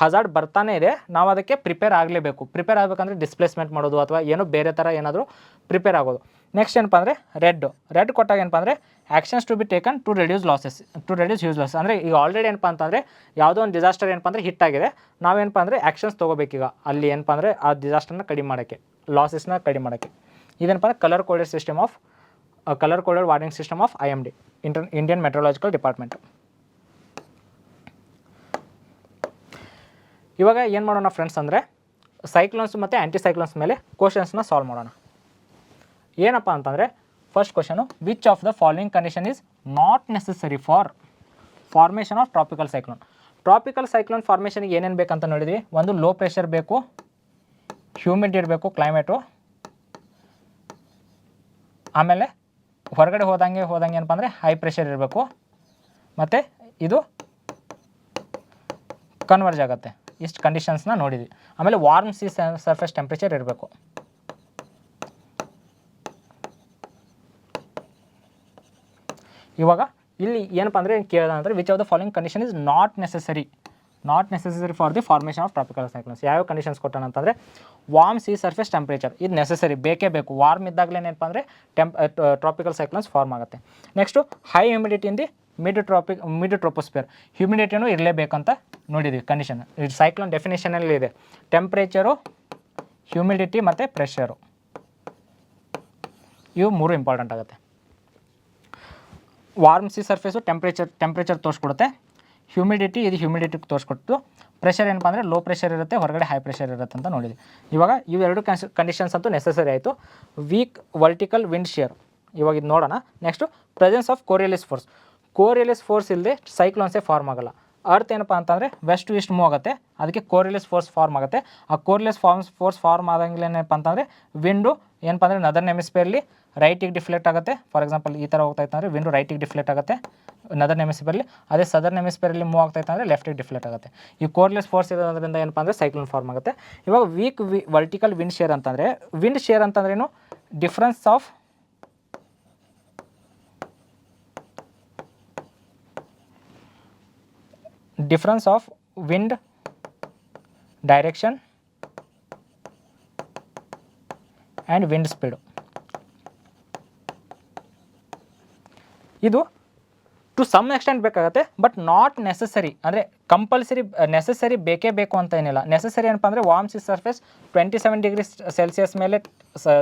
ಹಜಾರ್ಡ್ ಬರ್ತಾನೆ ಇದೆ. ನಾವು ಅದಕ್ಕೆ ಪ್ರಿಪೇರ್ ಆಗಲೇಬೇಕು. ಪ್ರಿಪೇರ್ ಆಗಬೇಕಂದ್ರೆ ಡಿಸ್ಪ್ಲೇಸ್ಮೆಂಟ್ ಮಾಡೋದು ಅಥವಾ ಏನೋ ಬೇರೆ ಥರ ಏನಾದರೂ ಪ್ರಿಪೇರ್ ಆಗೋದು. ನೆಕ್ಸ್ಟ್ ಏನಪ್ಪ ಅಂದರೆ ರೆಡ್ ರೆಡ್ ಕೊಟ್ಟಾಗ ಏನಪ್ಪ ಅಂದರೆ actions to be taken to reduce losses to reduce use loss ಅಂದರೆ ಈಗ ಆಲ್ರೆಡಿ ಏನಪ್ಪ ಅಂತಂದರೆ ಯಾವುದೋ ಒಂದು ಡಿಸಾಸ್ಟರ್ ಏನಪ್ಪ ಅಂದರೆ ಹಿಟ್ ಆಗಿದೆ. ನಾವೇನಪ್ಪ ಅಂದರೆ ಆ್ಯಕ್ಷನ್ಸ್ ತೊಗೋಬೇಕೀಗ. ಅಲ್ಲಿ ಏನಪ್ಪ ಅಂದರೆ ಆ ಡಿಸಾಸ್ಟರ್ನ ಕಡಿಮೆ ಮಾಡೋಕ್ಕೆ ಲಾಸಸ್ನ ಕಡಿಮೆ ಮಾಡೋಕ್ಕೆ. ಇದೇನಪ್ಪ ಅಂದರೆ colour coded system of colour coded warning system of I M D inter Indian meteorological department ಇವಾಗ ಏನು ಮಾಡೋಣ ಫ್ರೆಂಡ್ಸ್ ಅಂದರೆ ಸೈಕ್ಲೋನ್ಸ್ ಮತ್ತು ಆ್ಯಂಟಿ ಸೈಕ್ಲೋನ್ಸ್ ಮೇಲೆ ಕ್ವಶನ್ಸ್ನ ಸಾಲ್ವ್ ಮಾಡೋಣ. ಏನಪ್ಪ ಅಂತಂದರೆ first question which of the following condition is not necessary for formation of tropical cyclone tropical cyclone ಫಾರ್ಮೇಷನ್ಗೆ ಏನೇನು ಬೇಕಂತ ನೋಡಿದ್ವಿ? ಒಂದು ಲೋ ಪ್ರೆಷರ್ ಬೇಕು ಹ್ಯೂಮಿಡ್ ಇರಬೇಕು ಕ್ಲೈಮೇಟು ಆಮೇಲೆ ಹೊರಗಡೆ ಹೋದಂಗೆ ಹೋದಂಗೆ ಏನಪ್ಪ ಅಂದರೆ ಹೈ ಪ್ರೆಷರ್ ಇರಬೇಕು. ಮತ್ತು ಇದು ಕನ್ವರ್ಜ್ ಆಗುತ್ತೆ. ಇಷ್ಟು ಕಂಡೀಷನ್ಸ್ನ ನೋಡಿದ್ವಿ. ಆಮೇಲೆ ವಾರ್ಮ್ ಸಿ ಸರ್ಫೇಸ್ ಟೆಂಪ್ರೇಚರ್ ಇರಬೇಕು. ಇವಾಗ ಇಲ್ಲಿ ಏನಪ್ಪ ಅಂದರೆ ಕೇಳಿದ ಅಂದರೆ which of the following condition is not necessary not necessary for the formation of tropical cyclones ಯಾವ ಕಂಡೀಷನ್ಸ್ ಕೊಟ್ಟಾನಂತಂದರೆ ವಾರ್ಮ್ ಸಿ ಸರ್ಫೇಸ್ ಟೆಂಪ್ರೇಚರ್ ಇದು ನೆಸೆಸರಿ ಬೇಕೇ ಬೇಕು. ವಾರ್ಮ್ ಇದ್ದಾಗಲೇ ಏನಪ್ಪ ಅಂದರೆ ಟೆಂಪ್ ಟ್ರಾಪಿಕಲ್ ಸೈಕ್ಲೋನ್ಸ್ ಫಾರ್ಮ್ ಆಗುತ್ತೆ. Next high humidity in the mid tropic mid troposphere ಹ್ಯುಮಿಡಿಟಿನೂ ಇರಲೇಬೇಕಂತ ನೋಡಿದ್ವಿ ಕಂಡೀಷನ್ ಇದು ಸೈಕ್ಲೋನ್ ಡೆಫಿನೇಷನಲ್ಲಿ ಇದೆ. ಟೆಂಪ್ರೇಚರು ಹ್ಯುಮಿಡಿಟಿ ಮತ್ತು ಪ್ರೆಷರು ಇವು ಮೂರು ಇಂಪಾರ್ಟೆಂಟ್ ಆಗುತ್ತೆ. Warm sea surface temperature temperature ತೋರಿಸ್ಕೊಡುತ್ತೆ. Humidity ಇದು ಹ್ಯೂಮಿಡಿಟಿ ತೋರಿಸ್ಕೊಟ್ಟು ಪ್ರೆಷರ್ ಏನಪ್ಪ ಅಂದರೆ ಲೋ ಪ್ರೆಷರ್ ಇರುತ್ತೆ, ಹೊರಗಡೆ ಹೈ ಪ್ರೆಷರ್ ಇರುತ್ತೆ ಅಂತ ನೋಡಿದ್ವಿ. ಇವಾಗ ಇವೆರಡು ಕಂಡೀಷನ್ಸ್ ಅಂತೂ ನೆಸಸರಿ ಆಯಿತು. ವೀಕ್ ವರ್ಟಿಕಲ್ ವಿಂಡ್ ಶಿಯರ್ ಇವಾಗ ಇದು ನೋಡೋಣ. Next presence of Coriolis force Coriolis force ಇಲ್ಲದೆ ಸೈಕ್ಲೋನ್ಸೇ ಫಾರ್ಮ್ ಆಗಲ್ಲ. ಅರ್ತ್ ಏನಪ್ಪ ಅಂತಂದರೆ ವೆಸ್ಟ್ ಈಸ್ಟ್ ಮೂವ್ ಆಗುತ್ತೆ. ಅದಕ್ಕೆ ಕೋರಿಯಲಿಸ್ ಫೋರ್ಸ್ ಫಾರ್ಮ್ ಆಗುತ್ತೆ. ಆ ಕೋರಿಯಲಿಸ್ ಫಾರ್ಮ್ಸ್ ಫೋರ್ಸ್ ಫಾರ್ಮ್ ಆದಂಗೆ ಏನಪ್ಪ ಅಂತಂದರೆ ವಿಂಡು ಏನಪ್ಪ ಅಂದರೆ ನದರ್ ಹೆಮಿಸ್ಫಿಯರ್ಲಿ ರೈಟಿಗೆ ಡಿಫ್ಲೆಕ್ಟ್ ಆಗುತ್ತೆ. ಫಾರ್ ಎಕ್ಸಾಂಪಲ್ ಈ ಥರ ಹೋಗ್ತಾ ಇತ್ತು ಅಂದರೆ ವಿಂಡು ರೈಟಿಗೆ ಡಿಫ್ಲೆಕ್ಟ್ ಆಗುತ್ತೆ. ನದರ್ ನೆಮಿಸ್ಪೇರಲ್ಲಿ ಅದೇ ಸದರ್ನ್ ನೆಮಿಸ್ಪೇರಲ್ಲಿ ಮೂವ್ ಆಗ್ತಾ ಇತ್ತು ಅಂದರೆ ಲೆಫ್ಟಿಗೆ ಡಿಫ್ಲೆಕ್ಟ್ ಆಗುತ್ತೆ. ಈ ಕೋರ್ಲೆಸ್ ಫೋರ್ಸ್ ಇರೋದ್ರಿಂದ ಏನಪ್ಪ ಅಂದರೆ ಸೈಕ್ಲೋನ್ ಫಾರ್ಮ್ ಆಗುತ್ತೆ. ಇವಾಗ weak v vertical wind shear ಅಂತಂದರೆ ವಿಂಡ್ ಶೇರ್ ಅಂತಂದ್ರೇನು difference of difference of wind direction and wind speed ಇದು ಟು ಸಮ್ ಎಕ್ಸ್ಟೆಂಟ್ ಬೇಕಾಗುತ್ತೆ ಬಟ್ ನಾಟ್ ನೆಸಸರಿ ಅಂದರೆ ಕಂಪಲ್ಸರಿ ನೆಸಸರಿ ಬೇಕೇ ಬೇಕು ಅಂತ ಏನಿಲ್ಲ. ನೆಸಸರಿ ಏನಪ್ಪ ಅಂದರೆ warm sea surface twenty seven degree Celsius ಮೇಲೆ,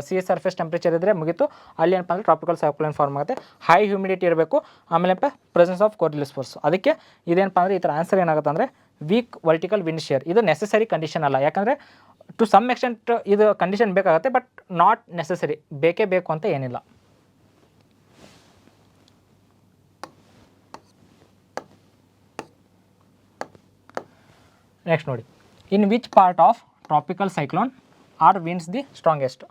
ಸಿ ಸರ್ಫೇಸ್ ಟೆಂಪ್ರೇಚರ್ ಇದ್ದರೆ ಮುಗಿತು. ಅಲ್ಲಿ ಏನಪ್ಪ ಅಂದರೆ ಟ್ರಾಪಿಕಲ್ ಸೈಕ್ಲೋನ್ ಫಾರ್ಮ್ ಆಗುತ್ತೆ. ಹೈ ಹ್ಯೂಮಿಡಿಟಿ ಇರಬೇಕು. ಆಮೇಲೆ ಪ್ರೆಸೆನ್ಸ್ ಆಫ್ ಕೋರ್ಲಿಸ್ ಫೋರ್ಸ್ ಅದಕ್ಕೆ ಇದೇನಪ್ಪ ಅಂದರೆ ಈ ಥರ ಆನ್ಸರ್ ಏನಾಗುತ್ತೆ ಅಂದರೆ ವೀಕ್ ವರ್ಟಿಕಲ್ ವಿಂಡ್ ಶೇರ್ ಇದು ನೆಸಸರಿ ಕಂಡೀಷನ್ ಅಲ್ಲ. ಯಾಕಂದರೆ ಟು ಸಮ್ ಎಕ್ಸ್ಟೆಂಟ್ ಇದು ಕಂಡೀಷನ್ ಬೇಕಾಗುತ್ತೆ ಬಟ್ ನಾಟ್ ನೆಸಸರಿ ಬೇಕೇ ಬೇಕು ಅಂತ ಏನಿಲ್ಲ. ನೆಕ್ಸ್ಟ್ ನೋಡಿ. In which part of tropical cyclone are winds the strongest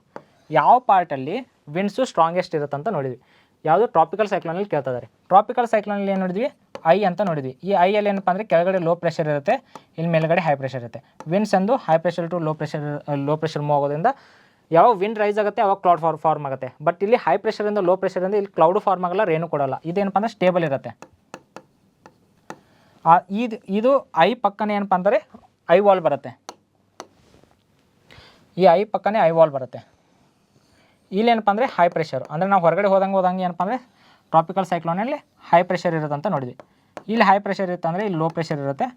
ಯಾವ ಪಾರ್ಟಲ್ಲಿ ವಿನ್ಸು ಸ್ಟ್ರಾಂಗೆಸ್ಟ್ ಇರುತ್ತೆ ಅಂತ ನೋಡಿದ್ವಿ. ಯಾವುದು ಟ್ರಾಪಿಕಲ್ ಸೈಕ್ಲೋನಲ್ಲಿ ಕೇಳ್ತಿದ್ದಾರೆ ಟ್ರಾಪಿಕಲ್ ಸೈಕ್ಲೋನಲ್ಲಿ ಏನು ನೋಡಿದ್ವಿ? ಐ ಅಂತ ನೋಡಿದ್ವಿ. ಈ ಐಯಲ್ಲಿ ಏನಪ್ಪ ಅಂದರೆ ಕೆಳಗಡೆ ಲೋ ಪ್ರೆಷರ್ ಇರುತ್ತೆ ಇಲ್ಲಿ ಮೇಲ್ಗಡೆ ಹೈ ಪ್ರೆಷರ್ ಇರುತ್ತೆ. ವಿಂಡ್ಸ್ ಅಂದು high pressure to low pressure low pressure move ಆಗೋದ್ರಿಂದ ಯಾವ ವಿಂಡ್ ರೈಸ್ ಆಗುತ್ತೆ, ಅವಾಗ ಕ್ಲೌಡ್ ಫಾರ್ ಫಾರ್ಮ್ ಆಗುತ್ತೆ. ಬಟ್ ಇಲ್ಲಿ ಹೈ ಪ್ರೆಷರಿಂದ ಲೋ ಪ್ರೆಷರಿಂದ ಇಲ್ಲಿ ಕ್ಲೌಡು ಫಾರ್ಮ್ ಆಗಲ್ಲ ರೇನು ಕೊಡಲ್ಲ. ಇದೇನಪ್ಪ ಅಂದರೆ ಸ್ಟೇಬಲ್ ಇರುತ್ತೆ. ಇದು ಇದು ಐ ಪಕ್ಕನೇ ಏನಪ್ಪ ಅಂದರೆ ಐ ವಾಲ್ ಬರುತ್ತೆ. ಈ ಐ ಪಕ್ಕನೇ ಐ ವಾಲ್ ಬರುತ್ತೆ. ಇಲ್ಲಿ ಏನಪ್ಪ ಅಂದರೆ ಹೈ ಪ್ರೆಷರ್ ಅಂದರೆ ನಾವು ಹೊರಗಡೆ ಹೋದಂಗೆ ಹೋದಂಗೆ ಏನಪ್ಪ ಅಂದರೆ ಟ್ರಾಪಿಕಲ್ ಸೈಕ್ಲೋನಲ್ಲಿ ಹೈ ಪ್ರೆಷರ್ ಇರುತ್ತೆ ನೋಡಿದ್ವಿ. ಇಲ್ಲಿ ಹೈ ಪ್ರೆಷರ್ ಇರುತ್ತೆ ಅಂದರೆ ಇಲ್ಲಿ ಲೋ ಪ್ರೆಷರ್ ಇರುತ್ತೆ.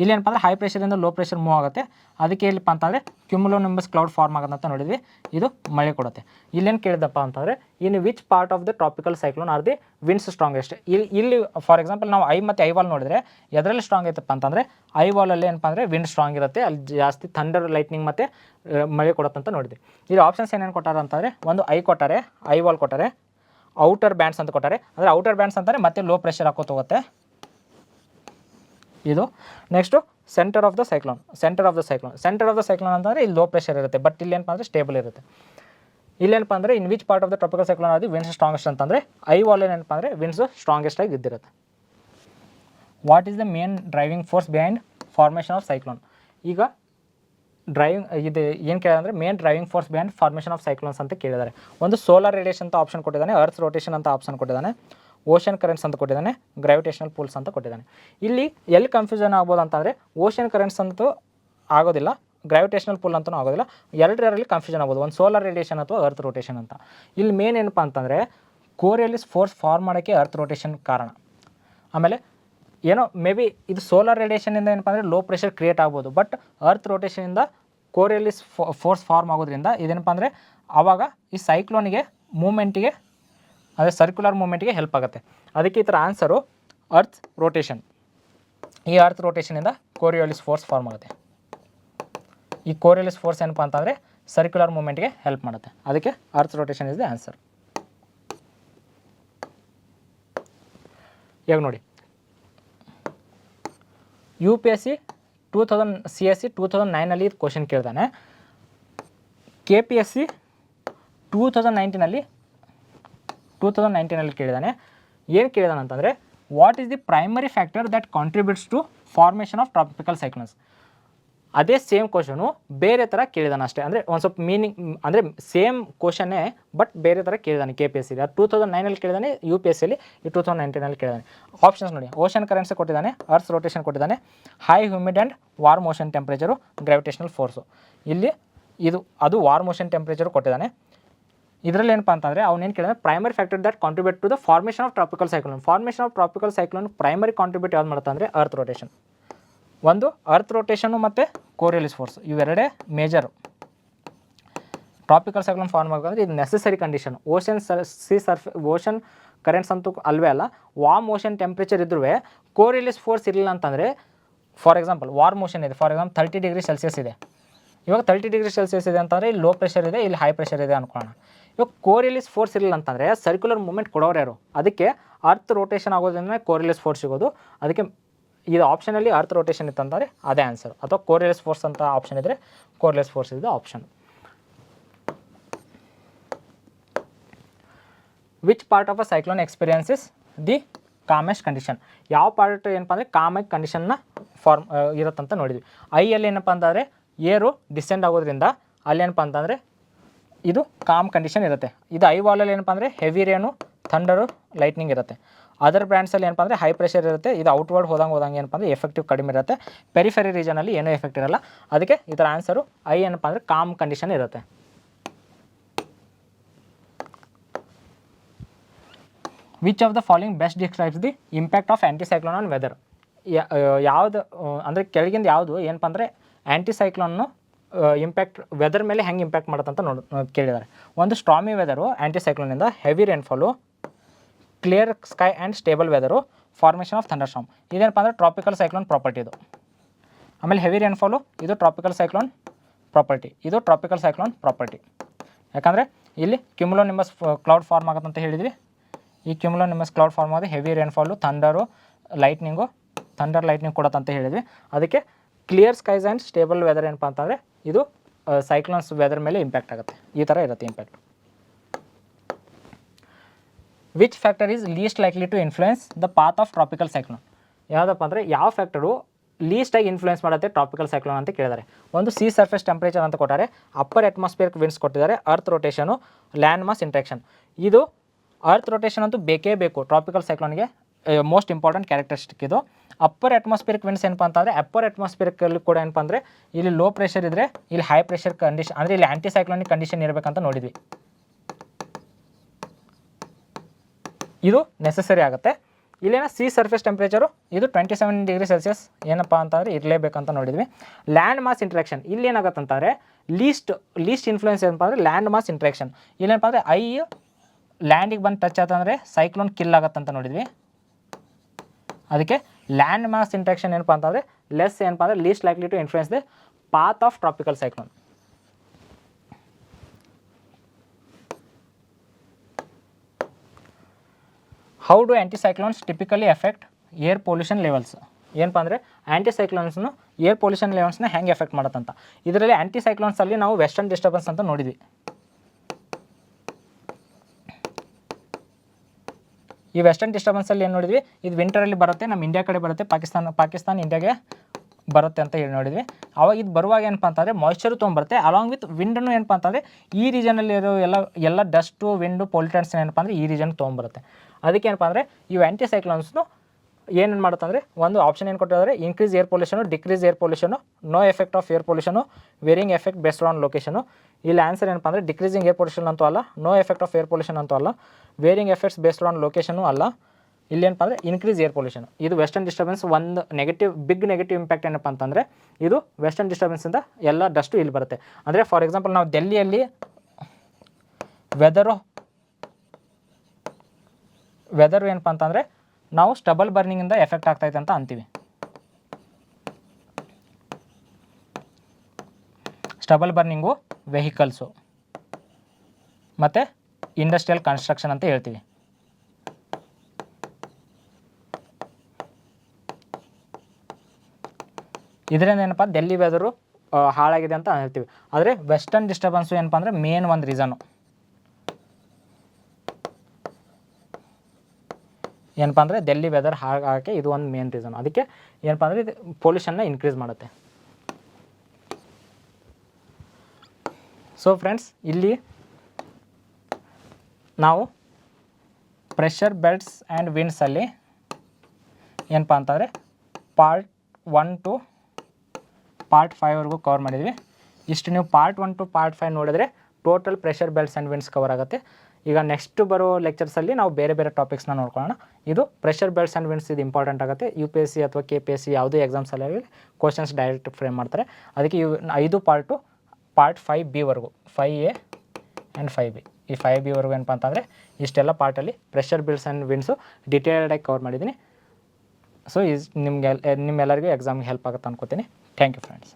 ಇಲ್ಲಿ ಏನಪ್ಪ ಅಂದರೆ ಹೈ ಪ್ರೆಷರಿಂದ ಲೋ ಪ್ರೆಷರ್ ಮೂವ್ ಆಗುತ್ತೆ. ಅದಕ್ಕೆ ಏನಪ್ಪ ಅಂತಂದರೆ ಕ್ಯುಮುಲೋ ನಿಂಬಸ್ ಕ್ಲೌಡ್ ಫಾರ್ಮ್ ಆಗುತ್ತೆ ಅಂತ ನೋಡಿದ್ವಿ. ಇದು ಮಳೆ ಕೊಡುತ್ತೆ. ಇಲ್ಲೇನು ಕೇಳಿದಪ್ಪ ಅಂತಂದರೆ in which part of the tropical cyclone are the winds strongest ಇಲ್ಲಿ ಇಲ್ಲಿ ಫಾರ್ ಎಕ್ಸಾಂಪಲ್ ನಾವು ಐ ಮತ್ತು ಐ ವಾಲ್ ನೋಡಿದ್ರೆ, ಎದರಲ್ಲಿ ಸ್ಟ್ರಾಂಗ್ ಐತಪ್ಪ ಅಂತಂದರೆ ಐ ವಾಲಲ್ಲಿ ಏನಪ್ಪ ಅಂದರೆ ವಿಂಡ್ ಸ್ಟ್ರಾಂಗ್ ಇರುತ್ತೆ. ಅಲ್ಲಿ ಜಾಸ್ತಿ ಥಂಡರ್ ಲೈಟ್ನಿಂಗ್ ಮತ್ತು ಮಳೆ ಕೊಡುತ್ತೆ ಅಂತ ನೋಡಿದ್ವಿ. ಇಲ್ಲಿ ಆಪ್ಷನ್ಸ್ ಏನೇನು ಕೊಟ್ಟಾರ ಅಂತಂದರೆ ಒಂದು ಐ ಕೊಟ್ಟಾರೆ ಐ ವಾಲ್ ಕೊಟ್ಟಾರೆ ಔಟರ್ ಬ್ಯಾಂಡ್ಸ್ ಅಂತ ಕೊಟ್ಟಾರೆ. ಅಂದರೆ ಔಟರ್ ಬ್ಯಾಂಡ್ಸ್ ಅಂತಾರೆ ಮತ್ತೆ ಲೋ ಪ್ರೆಷರ್ ಹಾಕೋತ ಹೋಗುತ್ತೆ. ಇದು next centre of the cyclone centre of the cyclone centre of the cyclone ಅಂತಂದರೆ ಇಲ್ಲಿ ಲೋ ಪ್ರೆಷರ್ ಇರುತ್ತೆ ಬಟ್ ಇಲ್ಲೇನಪ್ಪ ಅಂದರೆ ಸ್ಟೇಬಲ್ ಇರುತ್ತೆ. ಇಲ್ಲೇನಪ್ಪ ಅಂದರೆ in which part of the tropical cyclone are the winds strongest ಅಂತಂದರೆ ಐ ವಾಲ್ ಏನಪ್ಪ ಅಂದರೆ ವಿಂಡ್ಸ್ ಸ್ಟ್ರಾಂಗೆಸ್ಟ್ ಆಗಿ ಇದ್ದಿರುತ್ತೆ what is the main driving force behind formation of cyclone ಈಗ ಡ್ರೈವಿಂಗ್ ಇದು ಏನು ಕೇಳಿದ್ರೆ main driving force behind formation of cyclones ಅಂತ ಕೇಳಿದ್ದಾರೆ. ಒಂದು ಸೋಲಾರ್ ರೇಡಿಯೇಷನ್ ಅಂತ ಆಪ್ಷನ್ ಕೊಟ್ಟಿದ್ದಾನೆ ಅರ್ತ್ ರೊಟೇಷನ್ ಅಂತ ಆಪ್ಷನ್ ಕೊಟ್ಟಿದ್ದಾನೆ. ಓಷನ್ ಕರೆಂಟ್ಸ್ ಅಂತ ಕೊಟ್ಟಿದ್ದಾನೆ ಗ್ರಾವಿಟೇಷನಲ್ ಪೂಲ್ಸ್ ಅಂತ ಕೊಟ್ಟಿದ್ದಾನೆ. ಇಲ್ಲಿ ಎಲ್ಲಿ ಕನ್ಫ್ಯೂಷನ್ ಆಗ್ಬೋದು ಅಂತಂದರೆ, ಓಷನ್ ಕರೆಂಟ್ಸ್ ಅಂತೂ ಆಗೋದಿಲ್ಲ ಗ್ರಾವಿಟೇಷನಲ್ ಪೂಲ್ ಅಂತಲೂ ಆಗೋದಿಲ್ಲ, ಎರಡರಲ್ಲಿ ಕನ್ಫ್ಯೂಷನ್ ಆಗ್ಬೋದು, ಒಂದು ಸೋಲಾರ್ ರೇಡಿಯೇಷನ್ ಅಥವಾ ಅರ್ತ್ ರೊಟೇಷನ್ ಅಂತ. ಇಲ್ಲಿ ಮೇನ್ ಏನಪ್ಪ ಅಂತಂದರೆ ಕೋರಿಯಲ್ಲಿ ಫೋರ್ಸ್ ಫಾರ್ಮ್ ಮಾಡೋಕ್ಕೆ ಅರ್ತ್ ರೊಟೇಷನ್ ಕಾರಣ. ಆಮೇಲೆ, ಏನೋ ಮೇ ಬಿ ಇದು ಸೋಲಾರ್ ರೇಡಿಯೇಷನಿಂದ ಏನಪ್ಪ ಅಂದರೆ ಲೋ ಪ್ರೆಷರ್ ಕ್ರಿಯೇಟ್ ಆಗ್ಬೋದು ಬಟ್ ಅರ್ತ್ ರೊಟೇಷನಿಂದ ಕೋರಿಯಲ್ಲಿ ಫೋರ್ಸ್ ಫಾರ್ಮ್ ಆಗೋದ್ರಿಂದ ಇದೇನಪ್ಪ ಅಂದರೆ ಆವಾಗ ಈ ಸೈಕ್ಲೋನಿಗೆ ಮೂಮೆಂಟಿಗೆ ಅದೇ ಸರ್ಕ್ಯುಲರ್ ಮೂಮೆಂಟ್ಗೆ ಹೆಲ್ಪ್ ಆಗುತ್ತೆ. ಅದಕ್ಕೆ ಈ ಥರ ಆನ್ಸರು ಅರ್ಥ್ ರೋಟೇಷನ್ ಈ ಅರ್ತ್ ರೋಟೇಷನಿಂದ ಕೋರಿಯೋಲಿಸ್ ಫೋರ್ಸ್ ಫಾರ್ಮ್ ಆಗುತ್ತೆ. ಈ ಕೋರಿಯೋಲಿಸ್ ಫೋರ್ಸ್ ಏನಪ್ಪ ಅಂತಂದರೆ ಸರ್ಕ್ಯುಲರ್ ಮೂಮೆಂಟ್ಗೆ ಹೆಲ್ಪ್ ಮಾಡುತ್ತೆ. ಅದಕ್ಕೆ earth rotation is the answer ಈಗ ನೋಡಿ. U P S C two thousand C S C two thousand ನೈನಲ್ಲಿ ಇದು ಕ್ವಶನ್ ಕೇಳ್ತಾನೆ K P S C two thousand ನೈನ್ಟೀನಲ್ಲಿ two thousand ನೈನ್ಟೀನಲ್ಲಿ ಕೇಳಿದಾನೆ. ಏನು ಕೇಳಿದಾನೆ ಅಂತಂದರೆ what is the primary factor that contributes to formation of tropical cyclones ಅದೇ same question ಬೇರೆ ಥರ ಕೇಳಿದಾನೆ ಅಷ್ಟೇ. ಅಂದರೆ ಒಂದು ಸ್ವಲ್ಪ ಮೀನಿಂಗ್ ಅಂದರೆ ಸೇಮ್ ಕ್ವಶನ್ನೇ ಬಟ್ ಬೇರೆ ಥರ ಕೇಳಿದಾನೆ K P S C two thousand ನೈನಲ್ಲಿ ಕೇಳಿದಾನೆ ಯು ಪಿ ಎಸ್ ಸಿಲಿ ಈ ಟೂ ತೌಸಂಡ್ ನೈನ್ಟೀನಲ್ಲಿ ಕೇಳಿದಾನೆ. ಆಪ್ಷನ್ಸ್ ನೋಡಿ. ಓಷನ್ ಕರೆನ್ಸಿ ಕೊಟ್ಟಿದ್ದಾನೆ ಅರ್ಥ್ ರೊಟೇಷನ್ ಕೊಟ್ಟಿದ್ದಾನೆ high humid and warm ocean temperature gravitational force ಇಲ್ಲಿ ಇದು, ಅದು ವಾರ್ ಮೋಷನ್ ಟೆಂಪ್ರೇಚರು ಕೊಟ್ಟಿದ್ದಾನೆ. ಇದರಲ್ಲಿ ಏನಪ್ಪ ಅಂತಂದರೆ ಅವ್ನೇನು ಕೇಳಿದ್ರೆ primary factor that contribute to the formation of tropical cyclone formation of tropical cyclone primary contribute ಯಾವ್ದು ಮಾಡುತ್ತೆ ಅಂದರೆ ಅರ್ತ್ ರೊಟೇಷನ್ ಒಂದು ಅರ್ತ್ ರೊಟೇಷನು ಮತ್ತು ಕೋರಿಯಲಿಸ್ ಫೋರ್ಸ್ ಇವೆರಡೇ ಮೇಜರು ಟ್ರಾಪಿಕಲ್ ಸೈಕ್ಲೋನ್ ಫಾರ್ಮ್ ಆಗಬೇಕಂದ್ರೆ ಇದು necessary condition ocean sur sea surf ocean currents ಅಂತೂ ಅಲ್ವೇ ಅಲ್ಲ ವಾಮ್ ಓಷನ್ ಟೆಂಪ್ರೇಚರ್ ಇದ್ರೂ ಕೋರಿಯಲಿಸ್ ಫೋರ್ಸ್ ಇರಲಿಲ್ಲ ಅಂತಂದರೆ ಫಾರ್ ಎಕ್ಸಾಂಪಲ್ ವಾರ್ ಮೋಷನ್ ಇದೆ. For example thirty degree Celsius ಇದೆ. ಇವಾಗ ತರ್ಟಿ ಡಿಗ್ರಿ ಸೆಲ್ಸಿಯಸ್ ಇದೆ ಅಂತಂದರೆ ಇಲ್ಲಿ ಲೋ ಪ್ರೆಷರ್ ಇದೆ, ಇಲ್ಲಿ ಹೈ ಪ್ರೆಷರ್ ಇದೆ ಅನ್ಕೊಳ್ಳೋಣ ಇವಾಗ ಕೋರಿಯಲಿಸ್ ಫೋರ್ಸ್ ಇರಲಿಲ್ಲ ಅಂತಂದರೆ ಸರ್ಕ್ಯುಲರ್ ಮೂಮೆಂಟ್ ಕೊಡೋರು ಯಾರು? ಅದಕ್ಕೆ ಅರ್ತ್ ರೊಟೇಷನ್ ಆಗೋದ್ರಿಂದ ಕೋರಿಯಲಿಸ್ ಫೋರ್ಸ್ ಸಿಗೋದು. ಅದಕ್ಕೆ ಇದು ಆಪ್ಷನಲ್ಲಿ ಅರ್ತ್ ರೊಟೇಷನ್ ಇತ್ತಂತಂದರೆ ಅದೇ ಆನ್ಸರ್ ಅಥವಾ ಕೋರಿಯಲಿಸ್ ಫೋರ್ಸ್ ಅಂತ ಆಪ್ಷನ್ ಇದ್ದರೆ ಕೋರಿಯಲಿಸ್ ಫೋರ್ಸ್ ಇದು option which part of a cyclone experiences the calmest condition ಯಾವ ಪಾರ್ಟ್ ಏನಪ್ಪ ಅಂದರೆ ಕಾಮೆಕ್ ಕಂಡೀಷನ್ನ ಫಾರ್ಮ್ ಇರುತ್ತಂತ ನೋಡಿದ್ವಿ. ಐ ಅಲ್ಲಿ ಏನಪ್ಪ ಅಂತಂದರೆ ಏರು ಡಿಸೆಂಡ್ ಆಗೋದ್ರಿಂದ ಅಲ್ಲಿ ಏನಪ್ಪ ಅಂತಂದರೆ ಇದು ಕಾಮ್ ಕಂಡೀಷನ್ ಇರುತ್ತೆ. ಇದು ಐ ವಾಲಲ್ಲಿ ಏನಪ್ಪ ಅಂದರೆ ಹೆವಿ ರೇನು ಥಂಡರು ಲೈಟ್ನಿಂಗ್ ಇರುತ್ತೆ. ಅದರ್ ಬ್ರ್ಯಾಂಡ್ಸಲ್ಲಿ ಏನಪ್ಪ ಅಂದರೆ ಹೈ ಪ್ರೆಷರ್ ಇರುತ್ತೆ. ಇದು ಔಟ್ವರ್ಡ್ ಹೋದಂಗೆ ಹೋದಂಗೆ ಏನಪ್ಪ ಅಂದರೆ ಎಫೆಕ್ಟಿವ್ ಕಡಿಮೆ ಇರುತ್ತೆ. ಪೆರಿಫೆರಿ ರೀಜನಲ್ಲಿ ಏನೂ ಎಫೆಕ್ಟ್ ಇರಲ್ಲ. ಅದಕ್ಕೆ ಇದರ ಆನ್ಸರು ಐ ಏನಪ್ಪ ಅಂದರೆ ಕಾಮ್ ಕಂಡೀಷನ್ ಇರುತ್ತೆ. Which of the following best describes the impact of anticyclone on weather ಯಾವುದು ಅಂದರೆ ಕೆಳಗಿಂದ ಯಾವುದು ಏನಪ್ಪ ಅಂದರೆ ಆ್ಯಂಟಿಸೈಕ್ಲೋನ್ನು ಇಂಪ್ಯಾಕ್ಟ್ ವೆದರ್ ಮೇಲೆ ಹೆಂಗೆ ಇಂಪ್ಯಾಕ್ಟ್ ಮಾಡುತ್ತೆ ಅಂತ ನೋಡ್ ಕೇಳಿದ್ದಾರೆ. ಒಂದು stormy weather ಆ್ಯಂಟಿಸೈಕ್ಲೋನಿಂದ heavy rainfall clear sky and stable weather formation of thunderstorm ಇದೇನಪ್ಪ ಅಂದರೆ ಟ್ರಾಪಿಕಲ್ ಸೈಕ್ಲೋನ್ ಪ್ರಾಪರ್ಟಿ ಇದು. ಆಮೇಲೆ ಹೆವಿ ರೇನ್ಫಾಲು ಇದು ಟ್ರಾಪಿಕಲ್ ಸೈಕ್ಲೋನ್ ಪ್ರಾಪರ್ಟಿ ಇದು ಟ್ರಾಪಿಕಲ್ ಸೈಕ್ಲೋನ್ ಪ್ರಾಪರ್ಟಿ ಯಾಕಂದರೆ ಇಲ್ಲಿ ಕ್ಯುಮುಲೋ ನಿಂಬಸ್ ಕ್ಲೌಡ್ ಫಾರ್ಮ್ ಆಗುತ್ತೆ ಅಂತ ಹೇಳಿದ್ವಿ. ಈ ಕ್ಯುಮುಲೋ ನಿಂಬಸ್ ಕ್ಲೌಡ್ ಫಾರ್ಮ್ ಆಗೋದು heavy rainfall thunder lightning thunder lightning ಕೊಡುತ್ತೆ ಹೇಳಿದ್ವಿ. ಅದಕ್ಕೆ clear skies and stable weather ಏನಪ್ಪ ಅಂತಂದರೆ ಇದು ಸೈಕ್ಲೋನ್ಸ್ ವೆದರ್ ಮೇಲೆ ಇಂಪ್ಯಾಕ್ಟ್ ಆಗುತ್ತೆ. ಈ ಥರ ಇರುತ್ತೆ impact which factor is least likely to influence the path of tropical cyclone ಯಾವುದಪ್ಪ ಅಂದರೆ ಯಾವ ಫ್ಯಾಕ್ಟರು ಲೀಸ್ಟಾಗಿ ಇನ್ಫ್ಲುಯೆನ್ಸ್ ಮಾಡುತ್ತೆ ಟ್ರಾಪಿಕಲ್ ಸೈಕ್ಲೋನ್ ಅಂತ ಕೇಳಿದ್ದಾರೆ ಒಂದು ಸಿ ಸರ್ಫೇಸ್ ಟೆಂಪ್ರೇಚರ್ ಅಂತ ಕೊಟ್ಟಾರೆ ಅಪ್ಪರ್ ಅಟ್ಮಾಸ್ಫಿಯರ್ಕ್ ವಿಂಡ್ಸ್ ಕೊಟ್ಟಿದ್ದಾರೆ earth rotation land mass interaction ಇದು ಅರ್ತ್ ರೊಟೇಷನ್ ಅಂತೂ ಬೇಕೇ ಬೇಕು ಟ್ರಾಪಿಕಲ್ ಸೈಕ್ಲೋನ್ಗೆ ಮೋಸ್ಟ್ ಇಂಪಾರ್ಟೆಂಟ್ ಕ್ಯಾರೆಕ್ಟರಿಸ್ಟಿಕ್ ಇದು. ಅಪ್ಪರ್ ಅಟ್ಮಾಸ್ಫಿಯರ್ಕ್ ವಿಂಡ್ಸ್ ಏನಪ್ಪ ಅಂತಂದರೆ ಅಪ್ಪರ್ ಅಟ್ಮಾಸ್ಫಿಯರ್ಕಲ್ಲಿ ಕೂಡ ಏನಪ್ಪ ಅಂದರೆ, ಇಲ್ಲಿ ಲೋ ಪ್ರೆಷರ್ ಇದ್ದರೆ ಇಲ್ಲಿ ಹೈ ಪ್ರೆಷರ್ ಕಂಡೀಷನ್ ಅಂದರೆ ಇಲ್ಲಿ ಆ್ಯಂಟಿ ಸೈಕ್ಲೋನಿಕ್ ಕಂಡೀಷನ್ ಇರಬೇಕಂತ ನೋಡಿದ್ವಿ. ಇದು ನೆಸಸರಿ ಆಗುತ್ತೆ. ಇಲ್ಲೇನ ಸಿ ಸರ್ಫೇಸ್ ಟೆಂಪ್ರೇಚರು ಇದು ಟ್ವೆಂಟಿ ಸೆವೆನ್ ಡಿಗ್ರಿ ಸೆಲ್ಸಿಯಸ್ ಏನಪ್ಪ ಅಂತಂದರೆ ಇರಲೇಬೇಕಂತ ನೋಡಿದ್ವಿ. ಲ್ಯಾಂಡ್ ಮಾಸ್ ಇಂಟ್ರಾಕ್ಷನ್ ಇಲ್ಲಿ ಏನಾಗುತ್ತೆ ಅಂತಂದರೆ ಲೀಸ್ಟ್ ಲೀಸ್ಟ್ ಇನ್ಫ್ಲೂಯೆನ್ಸ್ ಏನಪ್ಪ ಅಂದರೆ ಲ್ಯಾಂಡ್ ಮಾಸ್ ಇಂಟ್ರಾಕ್ಷನ್ ಇಲ್ಲೇನಪ್ಪ ಅಂದರೆ ಐ ಲ್ಯಾಂಡಿಗೆ ಬಂದು ಟಚ್ ಆತಂದರೆ ಸೈಕ್ಲೋನ್ ಕಿಲ್ ಆಗತ್ತಂತ ನೋಡಿದ್ವಿ. ಅದಕ್ಕೆ ಲ್ಯಾಂಡ್ ಮಾಸ್ ಇಂಟ್ರಾಕ್ಷನ್ ಏನಪ್ಪ ಅಂತಂದರೆ ಲೆಸ್ ಏನಪ್ಪ ಅಂದರೆ least likely to influence the path of tropical cyclone how do anticyclones typically effect air pollution levels ಏನಪ್ಪ ಅಂದರೆ ಆ್ಯಂಟಿಸೈಕ್ಲೋನ್ಸ್ನು ಏರ್ ಪೊಲ್ಯೂಷನ್ ಲೆವೆಲ್ಸ್ನ ಹೆಂಗೆ ಎಫೆಕ್ಟ್ ಮಾಡುತ್ತಂತ. ಇದರಲ್ಲಿ ಆ್ಯಂಟಿಸೈಕ್ಲೋನ್ಸಲ್ಲಿ ನಾವು ವೆಸ್ಟರ್ನ್ ಡಿಸ್ಟರ್ಬೆನ್ಸ್ ಅಂತ ನೋಡಿದ್ವಿ. ಈ ವೆಸ್ಟರ್ನ್ ಡಿಸ್ಟರ್ಬೆನ್ಸಲ್ಲಿ ಏನು ನೋಡಿದ್ವಿ? ಇದು ವಿಂಟರಲ್ಲಿ ಬರುತ್ತೆ, ನಮ್ಮ ಇಂಡಿಯಾ ಕಡೆ ಬರುತ್ತೆ, ಪಾಕಿಸ್ತಾನ ಪಾಕಿಸ್ತಾನ ಇಂಡಿಯಾಗೆ ಬರುತ್ತೆ ಅಂತ ಹೇಳಿ ನೋಡಿದ್ವಿ. ಅವಾಗ ಇದು ಬರುವಾಗ ಏನಪ್ಪ ಅಂತಂದರೆ ಮಾಯ್ಚರು ತೊಗೊಂಬರುತ್ತೆ ಅಲಾಂಗ್ ವಿತ್ ವಿಂಡನ್ನು ಏನಪ್ಪ ಅಂತಂದರೆ, ಈ ರೀಜನಲ್ಲಿ ಇರೋ ಎಲ್ಲ ಎಲ್ಲ ಡಸ್ಟು ವಿಂಡು ಪೊಲ್ಯೂಟನ್ಸ್ ಏನಪ್ಪ ಅಂದರೆ ಈ ರೀಜನ್ ತೊಗೊಂಬರುತ್ತೆ ಅದಕ್ಕೆ ಏನಪ್ಪ ಅಂದರೆ ಇವು ಆ್ಯಂಟಿ ಸೈಕ್ಲೋನ್ಸ್ನು ಏನೇನು ಮಾಡುತ್ತೆ ಅಂದರೆ ಒಂದು ಆಪ್ಷನ್ ಏನು ಕೊಟ್ಟಿದ್ದಾರೆ increase air pollution decrease air pollution no effect of air pollution varying effect best on location ಇಲ್ಲಿ ಆನ್ಸರ್ ಏನಪ್ಪ ಅಂದರೆ ಡಿಕ್ರೀಸಿಂಗ್ ಏರ್ ಪೊಲ್ಯೂಷನ್ ಅಂತೂ ಅಲ್ಲ no effect of air pollution ಅಂತೂ ಅಲ್ಲ varying effects based on location ಅಲ್ಲ. ಇಲ್ಲೇನಪ್ಪ ಅಂದರೆ ಇನ್ಕ್ರೀಸ್ ಏರ್ ಪೊಲ್ಯೂಷನ್ ಇದು ವೆಸ್ಟರ್ನ್ ಡಿಸ್ಟರ್ಬೆನ್ಸ್ ಒಂದು ನೆಗೆಟಿವ್ ಬಿಗ್ ನೆಗೆಟಿವ್ ಇಂಪ್ಯಾಕ್ಟ್ ಏನಪ್ಪ ಅಂತಂದರೆ, ಇದು ವೆಸ್ಟರ್ನ್ ಡಿಸ್ಟರ್ಬೆನ್ಸಿಂದ ಎಲ್ಲ ಡಸ್ಟು ಇಲ್ಲಿ ಬರುತ್ತೆ. ಅಂದರೆ ಫಾರ್ ಎಕ್ಸಾಂಪಲ್ ನಾವು ಡೆಲ್ಲಿಯಲ್ಲಿ ವೆದರು ವೆದರು ಏನಪ್ಪ ಅಂತಂದರೆ ನಾವು ಸ್ಟಬಲ್ ಬರ್ನಿಂಗಿಂದ ಎಫೆಕ್ಟ್ ಆಗ್ತೈತೆ ಅಂತ ಅಂತೀವಿ. ಸ್ಟಬಲ್ ಬರ್ನಿಂಗು ವೆಹಿಕಲ್ಸು ಮತ್ತು ಇಂಡಸ್ಟ್ರಿಯಲ್ ಕನ್ಸ್ಟ್ರಕ್ಷನ್ ಅಂತ ಹೇಳ್ತೀವಿ. ಇದರಿಂದ ಏನಪ್ಪ? ಡೆಲ್ಲಿ ವೆದರು ಹಾಳಾಗಿದೆ ಅಂತ ಹೇಳ್ತೀವಿ. ಆದರೆ ವೆಸ್ಟರ್ನ್ ಡಿಸ್ಟರ್ಬೆನ್ಸು ಏನಪ್ಪ ಅಂದರೆ ಮೇನ್ ಒಂದು ರೀಸನು ಏನಪ್ಪ ಅಂದರೆ ಡೆಲ್ಲಿ ವೆದರ್ ಹಾಗೆ ಇದು ಒಂದು ಮೇನ್ ರೀಸನ್ ಅದಕ್ಕೆ ಏನಪ್ಪ ಅಂದರೆ ಇದು ಪೊಲ್ಯೂಷನ್ನ ಇನ್ಕ್ರೀಸ್ ಮಾಡುತ್ತೆ. ಸೊ ಫ್ರೆಂಡ್ಸ್ ಇಲ್ಲಿ ನಾವು ಪ್ರೆಷರ್ ಬೆಲ್ಟ್ಸ್ ಆ್ಯಂಡ್ ವಿಂಡ್ಸಲ್ಲಿ ಏನಪ್ಪ ಅಂತಂದರೆ ಪಾರ್ಟ್ ಒನ್ ಟು ಪಾರ್ಟ್ ಫೈವ್ವರೆಗೂ ಕವರ್ ಮಾಡಿದ್ವಿ. ಇಷ್ಟು ನೀವು part one to part five ನೋಡಿದ್ರೆ total pressure belts and winds cover ಆಗುತ್ತೆ. ಈಗ ನೆಕ್ಸ್ಟ್ ಬರೋ ಲೆಕ್ಚರ್ಸಲ್ಲಿ ನಾವು ಬೇರೆ ಬೇರೆ ಟಾಪಿಕ್ಸ್ನ ನೋಡ್ಕೊಳ್ಳೋಣ. ಇದು ಪ್ರೆಷರ್ ಬೆಲ್ಟ್ಸ್ ಆ್ಯಂಡ್ ವಿಂಡ್ಸ್ ಇದು ಇಂಪಾರ್ಟೆಂಟ್ ಆಗುತ್ತೆ. ಯು ಪಿ ಎಸ್ ಸಿ ಅಥವಾ ಕೆ ಪಿ ಎಸ್ ಸಿ ಯಾವುದೇ ಎಕ್ಸಾಮ್ಸಲ್ಲಿ ಕ್ವಶನ್ಸ್ ಡೈರೆಕ್ಟ್ ಫ್ರೇಮ್ ಮಾಡ್ತಾರೆ. ಅದಕ್ಕೆ ಇವು ಐದು part part five ಬಿವರೆಗೂ five A and five B ಈ ಫೈ ಬಿವರೆಗೂ ಏನಪ್ಪ ಅಂತಂದರೆ, ಇಷ್ಟೆಲ್ಲ ಪಾರ್ಟಲ್ಲಿ ಪ್ರೆಷರ್ ಬಿಲ್ಸ್ ಆ್ಯಂಡ್ ವಿಂಡ್ಸು ಡಿಟೇಲ್ಡಾಗಿ ಕವರ್ ಮಾಡಿದ್ದೀನಿ. ಸೊ ಇಸ್ ನಿಮ್ಗೆ, ನಿಮ್ಮೆಲ್ಲರಿಗೂ ಎಕ್ಸಾಮ್ಗೆ ಹೆಲ್ಪ್ ಆಗುತ್ತೆ ಅನ್ಕೋತೀನಿ. Thank you friends